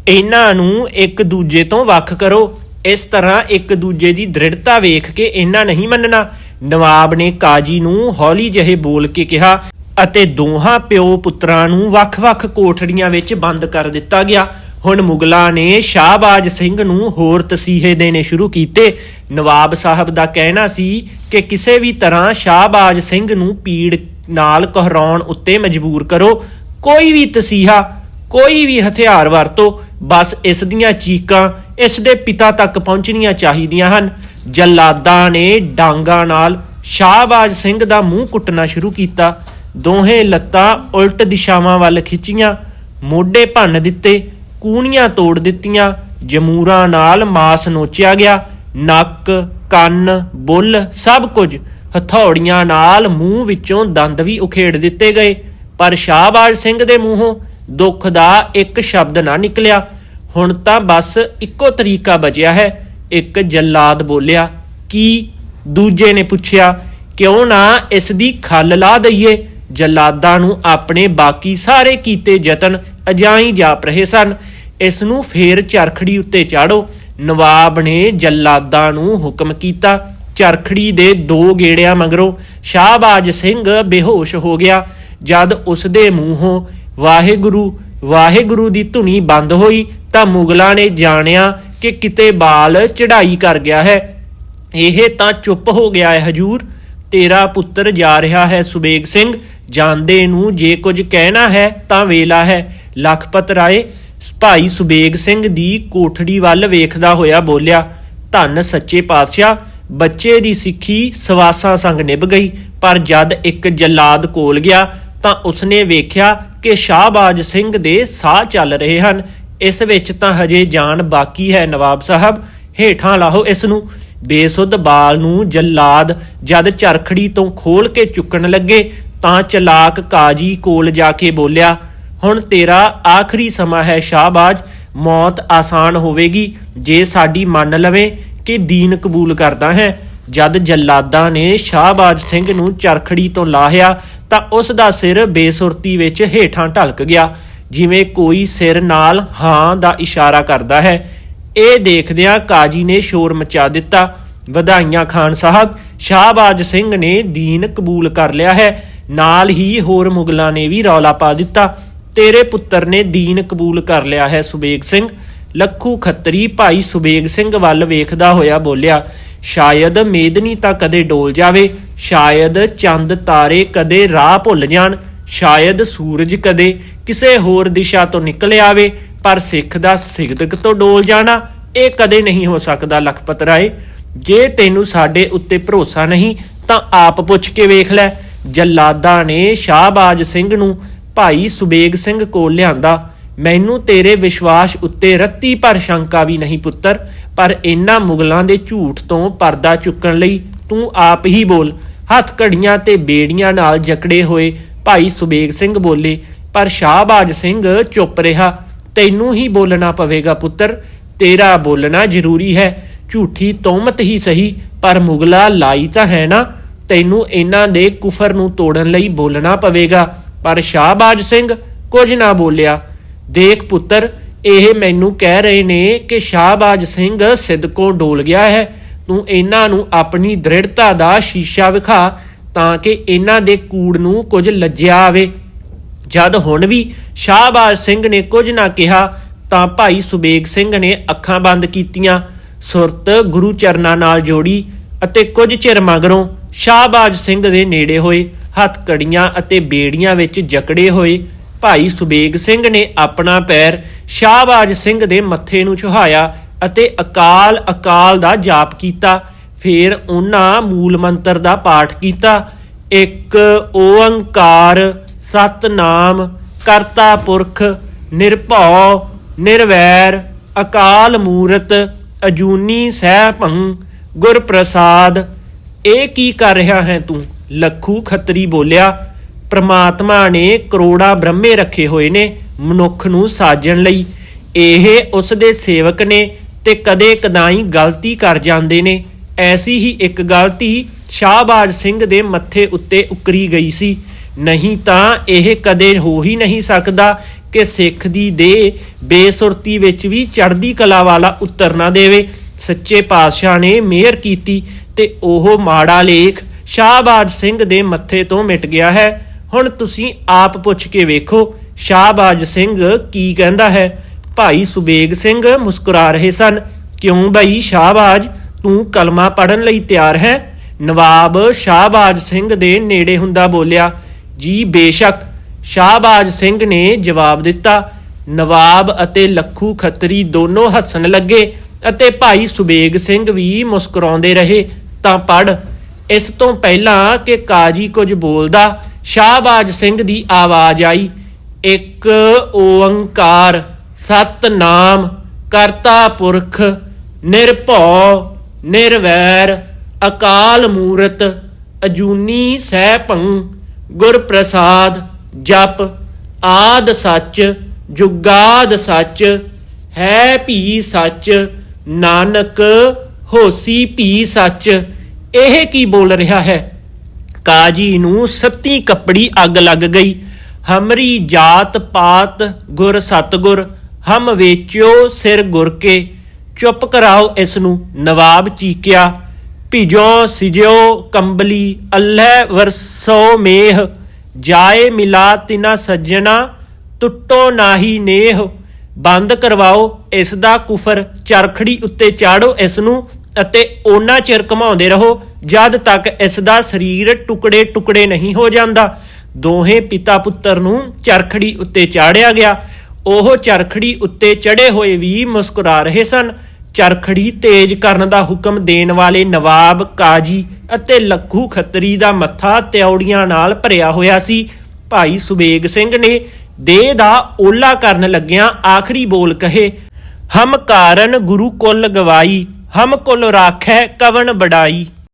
ਇਹਨਾਂ ਨੂੰ ਇੱਕ ਦੂਜੇ ਤੋਂ ਵੱਖ ਕਰੋ। ਇਸ ਤਰ੍ਹਾਂ ਇੱਕ ਦੂਜੇ ਦੀ ਦ੍ਰਿੜਤਾ ਵੇਖ ਕੇ ਇਹਨਾਂ ਨਹੀਂ ਮੰਨਣਾ। ਨਵਾਬ ਨੇ ਕਾਜੀ ਨੂੰ ਹੌਲੀ ਜਿਹੇ ਬੋਲ ਕੇ ਕਿਹਾ ਅਤੇ ਦੋਹਾਂ ਪਿਓ ਪੁੱਤਰਾਂ ਨੂੰ ਵੱਖ-ਵੱਖ ਕੋਠੜੀਆਂ ਵਿੱਚ ਬੰਦ ਕਰ ਦਿੱਤਾ ਗਿਆ। ਹੁਣ ਮੁਗਲਾਂ ਨੇ ਸ਼ਾਹਬਾਜ ਸਿੰਘ ਨੂੰ ਹੋਰ ਤਸੀਹੇ ਦੇਣੇ ਸ਼ੁਰੂ ਕੀਤੇ। ਨਵਾਬ ਸਾਹਿਬ ਦਾ ਕਹਿਣਾ ਸੀ ਕਿ ਕਿਸੇ ਵੀ ਤਰ੍ਹਾਂ ਸ਼ਾਹਬਾਜ ਸਿੰਘ ਨੂੰ ਪੀੜ ਨਾਲ ਕਹਰਾਉਣ ਉੱਤੇ ਮਜਬੂਰ ਕਰੋ। ਕੋਈ ਵੀ ਤਸੀਹਾ, ਕੋਈ ਵੀ ਹਥਿਆਰ ਵਰਤੋ, ਬਸ ਇਸ ਦੀਆਂ ਚੀਕਾਂ ਇਸ ਦੇ ਪਿਤਾ ਤੱਕ ਪਹੁੰਚਣੀਆਂ ਚਾਹੀਦੀਆਂ ਹਨ। ਜੱਲਾਦਾਂ ਨੇ ਡਾਂਗਾ ਨਾਲ ਸ਼ਾਹਬਾਜ ਸਿੰਘ ਦਾ ਮੂੰਹ ਕੁੱਟਣਾ ਸ਼ੁਰੂ ਕੀਤਾ। ਦੋਹੇ ਲੱਤਾਂ ਉਲਟ ਦਿਸ਼ਾਵਾਂ ਵੱਲ ਖਿੱਚੀਆਂ, ਮੋਢੇ ਭੰਨ ਦਿੱਤੇ ਕੂਣੀਆਂ ਤੋੜ ਦਿੱਤੀਆਂ, ਜਮੂਰਾਂ ਨਾਲ ਮਾਸ ਨੋਚਿਆ ਗਿਆ, ਨੱਕ, ਕੰਨ, ਬੁੱਲ, ਸਭ ਕੁਝ ਹਥੌੜੀਆਂ ਨਾਲ ਮੂੰਹ ਵਿੱਚੋਂ ਦੰਦ ਵੀ ਉਖੇੜ ਦਿੱਤੇ ਗਏ। ਪਰ ਸ਼ਾਹਬਾਜ ਸਿੰਘ ਦੇ ਮੂੰਹੋਂ ਦੁੱਖ ਦਾ ਇੱਕ ਸ਼ਬਦ ਨਾ ਨਿਕਲਿਆ। ਹੁਣ ਤਾਂ ਬਸ ਇੱਕੋ ਤਰੀਕਾ ਬਚਿਆ ਹੈ। ਇੱਕ ਜੱਲਾਦ ਬੋਲਿਆ, ਕੀ? ਦੂਜੇ ਨੇ ਪੁੱਛਿਆ, ਕਿਉਂ ਨਾ ਇਸ ਦੀ ਖੱਲ ਲਾ ਦਈਏ? ਜੱਲਾਦਾਂ ਨੂੰ ਆਪਣੇ ਬਾਕੀ ਸਾਰੇ ਕੀਤੇ ਯਤਨ ਅਜਾਈ ਜਾਪ ਰਹੇ ਸਨ। ਇਸ ਨੂੰ ਫੇਰ ਚਰਖੜੀ ਉੱਤੇ ਚਾੜੋ। ਨਵਾਬ ਨੇ ਜਲਾਦਾਂ ਨੂੰ ਹੁਕਮ ਕੀਤਾ। ਚਰਖੜੀ ਦੇ ਦੋ ਗੇੜਿਆਂ ਮਗਰੋਂ ਸ਼ਾਹਬਾਜ ਸਿੰਘ ਬੇਹੋਸ਼ ਹੋ ਗਿਆ। ਜਦ ਉਸ ਦੇ ਮੂੰਹੋਂ ਵਾਹਿਗੁਰੂ ਵਾਹਿਗੁਰੂ ਦੀ ਧੁਨੀ ਬੰਦ ਹੋਈ ਤਾਂ ਮੁਗਲਾਂ ਨੇ ਜਾਣਿਆ ਕਿ ਕਿਤੇ ਬਾਲ ਚੜਾਈ ਕਰ ਗਿਆ ਹੈ। ਇਹ ਤਾਂ ਚੁੱਪ ਹੋ ਗਿਆ ਹੈ ਹਜੂਰ। ਤੇਰਾ ਪੁੱਤਰ ਜਾ ਰਿਹਾ ਹੈ ਸੁਬੇਗ ਸਿੰਘ। ਜਾਂਦੇ ਨੂੰ ਜੇ ਕੁਝ ਕਹਿਣਾ ਹੈ ਤਾਂ ਵੇਲਾ ਹੈ। ਲਖਪਤ ਰਾਏ, ਭਾਈ ਸੁਬੇਗ ਸਿੰਘ ਦੀ ਕੋਠੜੀ ਵੱਲ ਵੇਖਦਾ ਹੋਇਆ ਬੋਲਿਆ, ਧੰਨ ਸੱਚੇ ਪਾਤਸ਼ਾਹ, ਬੱਚੇ ਦੀ ਸਿੱਖੀ ਸਵਾਸਾਂ ਸੰਗ ਨਿਭ ਗਈ, ਪਰ ਜਦ ਇੱਕ ਜਲਾਦ ਕੋਲ ਗਿਆ ਤਾਂ ਉਸਨੇ ਵੇਖਿਆ ਕਿ ਸ਼ਾਹਬਾਜ ਸਿੰਘ ਦੇ ਸਾਹ ਚੱਲ ਰਹੇ ਹਨ। ਇਸ ਵਿੱਚ ਤਾਂ ਹਜੇ ਜਾਨ ਬਾਕੀ ਹੈ ਨਵਾਬ ਸਾਹਿਬ। ਹੇਠਾਂ ਲਾਹੋ ਇਸ ਨੂੰ। ਬੇਸੁੱਧ ਬਾਲ ਨੂੰ ਜਲਾਦ ਜਦ ਚਰਖੜੀ ਤੋਂ ਖੋਲ ਕੇ ਚੁੱਕਣ ਲੱਗੇ ਤਾਂ ਚਲਾਕ ਕਾਜੀ ਕੋਲ ਜਾ ਕੇ ਬੋਲਿਆ, ਹੁਣ ਤੇਰਾ ਆਖਰੀ ਸਮਾਂ ਹੈ ਸ਼ਾਹਬਾਜ, ਮੌਤ ਆਸਾਨ ਹੋਵੇਗੀ। ਜੇ ਸਾਡੀ ਮੰਨ ਲਵੇ ਕਿ ਦੀਨ ਕਬੂਲ ਕਰਦਾ ਹੈ, ਜਦ ਜੱਲਾਦਾਂ ਨੇ ਸ਼ਾਹਬਾਜ ਸਿੰਘ ਨੂੰ ਚਰਖੜੀ ਤੋਂ ਲਾਹਿਆ, ਤਾਂ ਉਸ ਦਾ ਸਿਰ ਬੇਸੁਰਤੀ ਵਿੱਚ ਹੇਠਾਂ ਢਲਕ ਗਿਆ, ਜਿਵੇਂ ਕੋਈ ਸਿਰ ਨਾਲ ਹਾਂ ਦਾ ਇਸ਼ਾਰਾ ਕਰਦਾ ਹੈ। ਇਹ ਦੇਖਦਿਆਂ ਕਾਜੀ ਨੇ ਸ਼ੋਰ ਮਚਾ ਦਿੱਤਾ। ਵਧਾਈਆਂ ਖਾਨ ਸਾਹਿਬ, ਸ਼ਾਹਬਾਜ ਸਿੰਘ ਨੇ ਦੀਨ ਕਬੂਲ ਕਰ ਲਿਆ ਹੈ। ਨਾਲ ਹੀ ਹੋਰ ਮੁਗਲਾਂ ਨੇ ਵੀ ਰੌਲਾ ਪਾ ਦਿੱਤਾ। ਤੇਰੇ ਪੁੱਤਰ ਨੇ ਦੀਨ ਕਬੂਲ ਕਰ ਲਿਆ ਹੈ ਸੁਬੇਗ ਸਿੰਘ। ਲੱਖੂ ਖੱਤਰੀ ਭਾਈ ਸੁਬੇਗ ਸਿੰਘ ਵੱਲ ਵੇਖਦਾ ਹੋਇਆ ਬੋਲਿਆ, ਸ਼ਾਇਦ ਮੇਦਨੀ ਤਾਂ ਕਦੇ ਡੋਲ ਜਾਵੇ, ਸ਼ਾਇਦ ਚੰਦ ਤਾਰੇ ਕਦੇ ਰਾਹ ਭੁੱਲ ਜਾਣ, ਸ਼ਾਇਦ ਸੂਰਜ ਕਦੇ ਕਿਸੇ ਹੋਰ ਦਿਸ਼ਾ ਤੋਂ ਨਿਕਲ ਆਵੇ, ਪਰ ਸਿੱਖ ਦਾ ਸਿਗਦਕ ਤੋਂ ਡੋਲ ਜਾਣਾ, ਇਹ ਕਦੇ ਨਹੀਂ ਹੋ ਸਕਦਾ ਲਖਪਤ ਰਾਏ। ਜੇ ਤੈਨੂੰ ਸਾਡੇ ਉੱਤੇ ਭਰੋਸਾ ਨਹੀਂ, ਤਾਂ ਆਪ ਪੁੱਛ ਕੇ ਵੇਖ ਲੈ। ਜੱਲਾਦਾ ਨੇ ਸ਼ਾਹਬਾਜ ਸਿੰਘ ਨੂੰ ਭਾਈ ਸੁਬੇਗ ਸਿੰਘ ਕੋਲ ਲਿਆਂਦਾ। ਮੈਨੂੰ ਤੇਰੇ ਵਿਸ਼ਵਾਸ ਉੱਤੇ ਰੱਤੀ ਭਰ ਸ਼ੰਕਾ ਵੀ ਨਹੀਂ ਪੁੱਤਰ, ਪਰ ਇਹਨਾਂ ਮੁਗਲਾਂ ਦੇ ਝੂਠ ਤੋਂ ਪਰਦਾ ਚੁੱਕਣ ਲਈ ਤੂੰ ਆਪ ਹੀ ਬੋਲ। ਹੱਥ ਘੜੀਆਂ ਤੇ ਬੇੜੀਆਂ ਨਾਲ ਜਕੜੇ ਹੋਏ ਭਾਈ ਸੁਬੇਗ ਸਿੰਘ ਬੋਲੇ, ਪਰ ਸ਼ਾਹਬਾਜ ਸਿੰਘ ਚੁੱਪ ਰਿਹਾ। ਤੈਨੂੰ ਹੀ ਬੋਲਣਾ ਪਵੇਗਾ ਪੁੱਤਰ, ਤੇਰਾ ਬੋਲਣਾ ਜ਼ਰੂਰੀ ਹੈ। ਝੂਠੀ ਤੋਮਤ ਹੀ ਸਹੀ, ਪਰ ਮੁਗਲਾ ਲਾਈ ਤਾਂ ਹੈ ਨਾ। ਤੈਨੂੰ ਇਹਨਾਂ ਦੇ ਕੁਫਰ ਨੂੰ ਤੋੜਨ ਲਈ ਬੋਲਣਾ ਪਵੇਗਾ। ਪਰ ਸ਼ਾਹਬਾਜ ਸਿੰਘ ਕੁਝ ਨਾ ਬੋਲਿਆ। ਦੇਖ ਪੁੱਤਰ, ਇਹ ਮੈਨੂੰ ਕਹਿ ਰਹੇ ਨੇ ਕਿ ਸ਼ਾਹਬਾਜ ਸਿੰਘ ਸਿੱਧਕੋਂ ਡੋਲ ਗਿਆ ਹੈ। ਤੂੰ ਇਹਨਾਂ ਨੂੰ ਆਪਣੀ ਦ੍ਰਿੜਤਾ ਦਾ ਸ਼ੀਸ਼ਾ ਵਿਖਾ ਤਾਂ ਕਿ ਇਹਨਾਂ ਦੇ ਕੂੜ ਨੂੰ ਕੁਝ ਲੱਜਿਆ ਆਵੇ। ਜਦ ਹੁਣ ਵੀ ਸ਼ਾਹਬਾਜ਼ ਸਿੰਘ ਨੇ ਕੁਝ ਨਾ ਕਿਹਾ, ਤਾਂ ਭਾਈ ਸੁਬੇਗ ਸਿੰਘ ਨੇ ਅੱਖਾਂ ਬੰਦ ਕੀਤੀਆਂ। ਸੁਰਤ ਗੁਰੂ ਚਰਨਾਂ ਨਾਲ ਜੋੜੀ ਅਤੇ ਕੁਝ ਚਿਰ ਮਗਰੋਂ ਸ਼ਾਹਬਾਜ਼ ਸਿੰਘ ਦੇ ਨੇੜੇ ਹੋਏ ਹੱਥਕੜੀਆਂ ਅਤੇ ਬੇੜੀਆਂ ਵਿੱਚ ਜਕੜੇ ਹੋਏ ਭਾਈ ਸੁਬੇਗ ਸਿੰਘ ਨੇ ਆਪਣਾ ਪੈਰ ਸ਼ਾਹਬਾਜ਼ ਸਿੰਘ ਦੇ ਮੱਥੇ ਨੂੰ ਛੁਹਾਇਆ ਅਤੇ ਅਕਾਲ ਅਕਾਲ ਦਾ ਜਾਪ ਕੀਤਾ। ਫਿਰ ਉਹਨਾਂ ਮੂਲ ਮੰਤਰ ਦਾ ਪਾਠ ਕੀਤਾ, ਇੱਕ ਓੰਕਾਰ ਸਤਨਾਮ ਕਰਤਾ ਪੁਰਖ, ਨਿਰਭਉ, ਨਿਰਵੈਰ, ਅਕਾਲ ਮੂਰਤ, ਅਜੂਨੀ ਸਹਿ ਭੰ ਗੁਰ ਪ੍ਰਸਾਦ ਇਹ ਕੀ ਕਰ ਰਿਹਾ ਹੈ ਤੂੰ? ਲੱਖੂ ਖੱਤਰੀ ਬੋਲਿਆ, ਪ੍ਰਮਾਤਮਾ ਨੇ ਕਰੋੜਾ ਬ੍ਰਹਮੇ ਰੱਖੇ ਹੋਏ ਨੇ ਮਨੁੱਖ ਨੂੰ ਸਾਜਣ ਲਈ। ਇਹ ਉਸ ਦੇ ਸੇਵਕ ਨੇ ਤੇ ਕਦੇ ਕਦਾਈ ਗਲਤੀ ਕਰ ਜਾਂਦੇ ਨੇ। ਐਸੀ ਹੀ ਇੱਕ ਗਲਤੀ ਸ਼ਾਹਬਾਜ ਸਿੰਘ ਦੇ ਮੱਥੇ ਉੱਤੇ ਉਕਰੀ ਗਈ ਸੀ। ਨਹੀਂ ਤਾਂ ਇਹ ਕਦੇ ਹੋ ਹੀ ਨਹੀਂ ਸਕਦਾ ਕਿ ਸਿੱਖ ਦੀ ਦੇ ਬੇਸੁਰਤੀ ਵਿੱਚ ਵੀ ਚੜ੍ਹਦੀ ਕਲਾ ਵਾਲਾ ਉੱਤਰ ਨਾ ਦੇਵੇ। ਸੱਚੇ ਪਾਤਸ਼ਾਹ ਨੇ ਮਿਹਰ ਕੀਤੀ ਤੇ ਉਹ ਮਾੜਾ ਲੇਖ ਸ਼ਾਹਬਾਜ ਸਿੰਘ ਦੇ ਮੱਥੇ ਤੋਂ ਮਿਟ ਗਿਆ ਹੈ। ਹੁਣ ਤੁਸੀਂ ਆਪ ਪੁੱਛ ਕੇ ਵੇਖੋ ਸ਼ਾਹਬਾਜ ਸਿੰਘ ਕੀ ਕਹਿੰਦਾ ਹੈ? ਭਾਈ ਸੁਬੇਗ ਸਿੰਘ ਮੁਸਕਰਾ ਰਹੇ ਸਨ। ਕਿਉਂ ਬਈ ਸ਼ਾਹਬਾਜ ਤੂੰ ਕਲਮਾ ਪੜਨ ਲਈ ਤਿਆਰ ਹੈ? ਨਵਾਬ ਸ਼ਾਹਬਾਜ ਸਿੰਘ ਦੇ ਨੇੜੇ ਹੁੰਦਾ ਬੋਲਿਆ, ਜੀ ਬੇਸ਼ੱਕ। ਸ਼ਾਹਬਾਜ ਸਿੰਘ ਨੇ ਜਵਾਬ ਦਿੱਤਾ, ਨਵਾਬ ਅਤੇ ਲੱਖੂ ਖੱਤਰੀ ਦੋਨੋਂ ਹੱਸਣ ਲੱਗੇ। ਅਤੇ ਭਾਈ ਸੁਬੇਗ ਸਿੰਘ ਵੀ ਮੁਸਕਰਾਉਂਦੇ ਰਹੇ, ਤਾਂ ਪੜ ਇਸ ਤੋਂ ਪਹਿਲਾਂ ਕਿ ਕਾਜੀ ਕੁਝ ਬੋਲਦਾ, ਸ਼ਾਹਬਾਜ ਸਿੰਘ ਦੀ ਆਵਾਜ਼ ਆਈ, ਇੱਕ ਓੰਕਾਰ, ਸਤਨਾਮ, ਕਰਤਾ ਪੁਰਖ, ਨਿਰਭਉ, ਨਿਰਵੈਰ, ਅਕਾਲ ਮੂਰਤ, ਅਜੂਨੀ ਸਹਿ ਭੰ ਗੁਰ ਪ੍ਰਸਾਦ ਜਪ, ਆਦ ਸੱਚ, ਜੁਗਾਦ ਸੱਚ, ਹੈ ਭੀ ਸੱਚ ਨਾਨਕ ਹੋਸੀ ਭੀ ਸੱਚ, ਇਹ ਕੀ ਬੋਲ ਰਿਹਾ ਹੈ? ਕਾਜੀ ਨੂੰ ਸੱਤੀ ਕੱਪੜੀ ਅੱਗ ਲੱਗ ਗਈ। ਹਮਰੀ ਜਾਤ ਪਾਤ ਗੁਰ ਸਤਗੁਰ, ਹਮ ਵੇਚਿਓ ਸਿਰ ਗੁਰ ਕੇ। ਚੁੱਪ ਕਰਾਓ ਇਸ ਨੂੰ ਨਵਾਬ ਚੀਕਿਆ। ਭਿਜੋ ਸਿਜਿਓ ਕੰਬਲੀ ਅੱਲ੍ਹ ਵਰਸੋ ਮੇਹ। ਜਾਏ ਮਿਲਾ ਤਿਨਾ ਸੱਜਣਾ, ਟੁੱਟੋ ਨਾਹੀ ਨੇਹ। ਬੰਦ ਕਰਵਾਓ, ਇਸ ਦਾ ਕੁਫਰ ਚਰਖੜੀ ਉੱਤੇ ਚਾੜੋ ਇਸ ਨੂੰ ਅਤੇ ਉਹਨਾਂ ਚਿਰ ਘਮਾਉਂਦੇ ਰਹੋ ਜਦ ਤੱਕ ਇਸ ਦਾ ਸਰੀਰ ਟੁਕੜੇ ਟੁਕੜੇ ਨਹੀਂ ਹੋ ਜਾਂਦਾ। ਦੋਹੇ ਪਿਤਾ ਪੁੱਤਰ ਨੂੰ ਚਰਖੜੀ ਉੱਤੇ ਚਾੜਿਆ ਗਿਆ। ਉਹ ਚਰਖੜੀ ਉੱਤੇ ਚੜੇ ਹੋਏ ਵੀ ਮੁਸਕਰਾ ਰਹੇ ਸਨ। ਚਰਖੜੀ ਤੇਜ਼ ਕਰਨ ਦਾ ਹੁਕਮ ਦੇਣ ਵਾਲੇ ਨਵਾਬ ਕਾਜੀ ਅਤੇ ਲੱਖੂ ਖੱਤਰੀ ਦਾ ਮੱਥਾ ਤਿਉੜੀਆਂ ਨਾਲ ਭਰਿਆ ਹੋਇਆ ਸੀ। ਭਾਈ ਸੁਬੇਗ ਸਿੰਘ ਨੇ ਦੇਹ ਦਾ ਓਲਾ ਕਰਨ ਲੱਗਿਆਂ ਆਖਰੀ ਬੋਲ ਕਹੇ, ਹਮ ਕਾਰਨ ਗੁਰੂ ਕੁਲ ਗਵਾਈ, ਹਮ ਕੁਲ ਰਾਖੈ ਕਵਨ ਬੜਾਈ।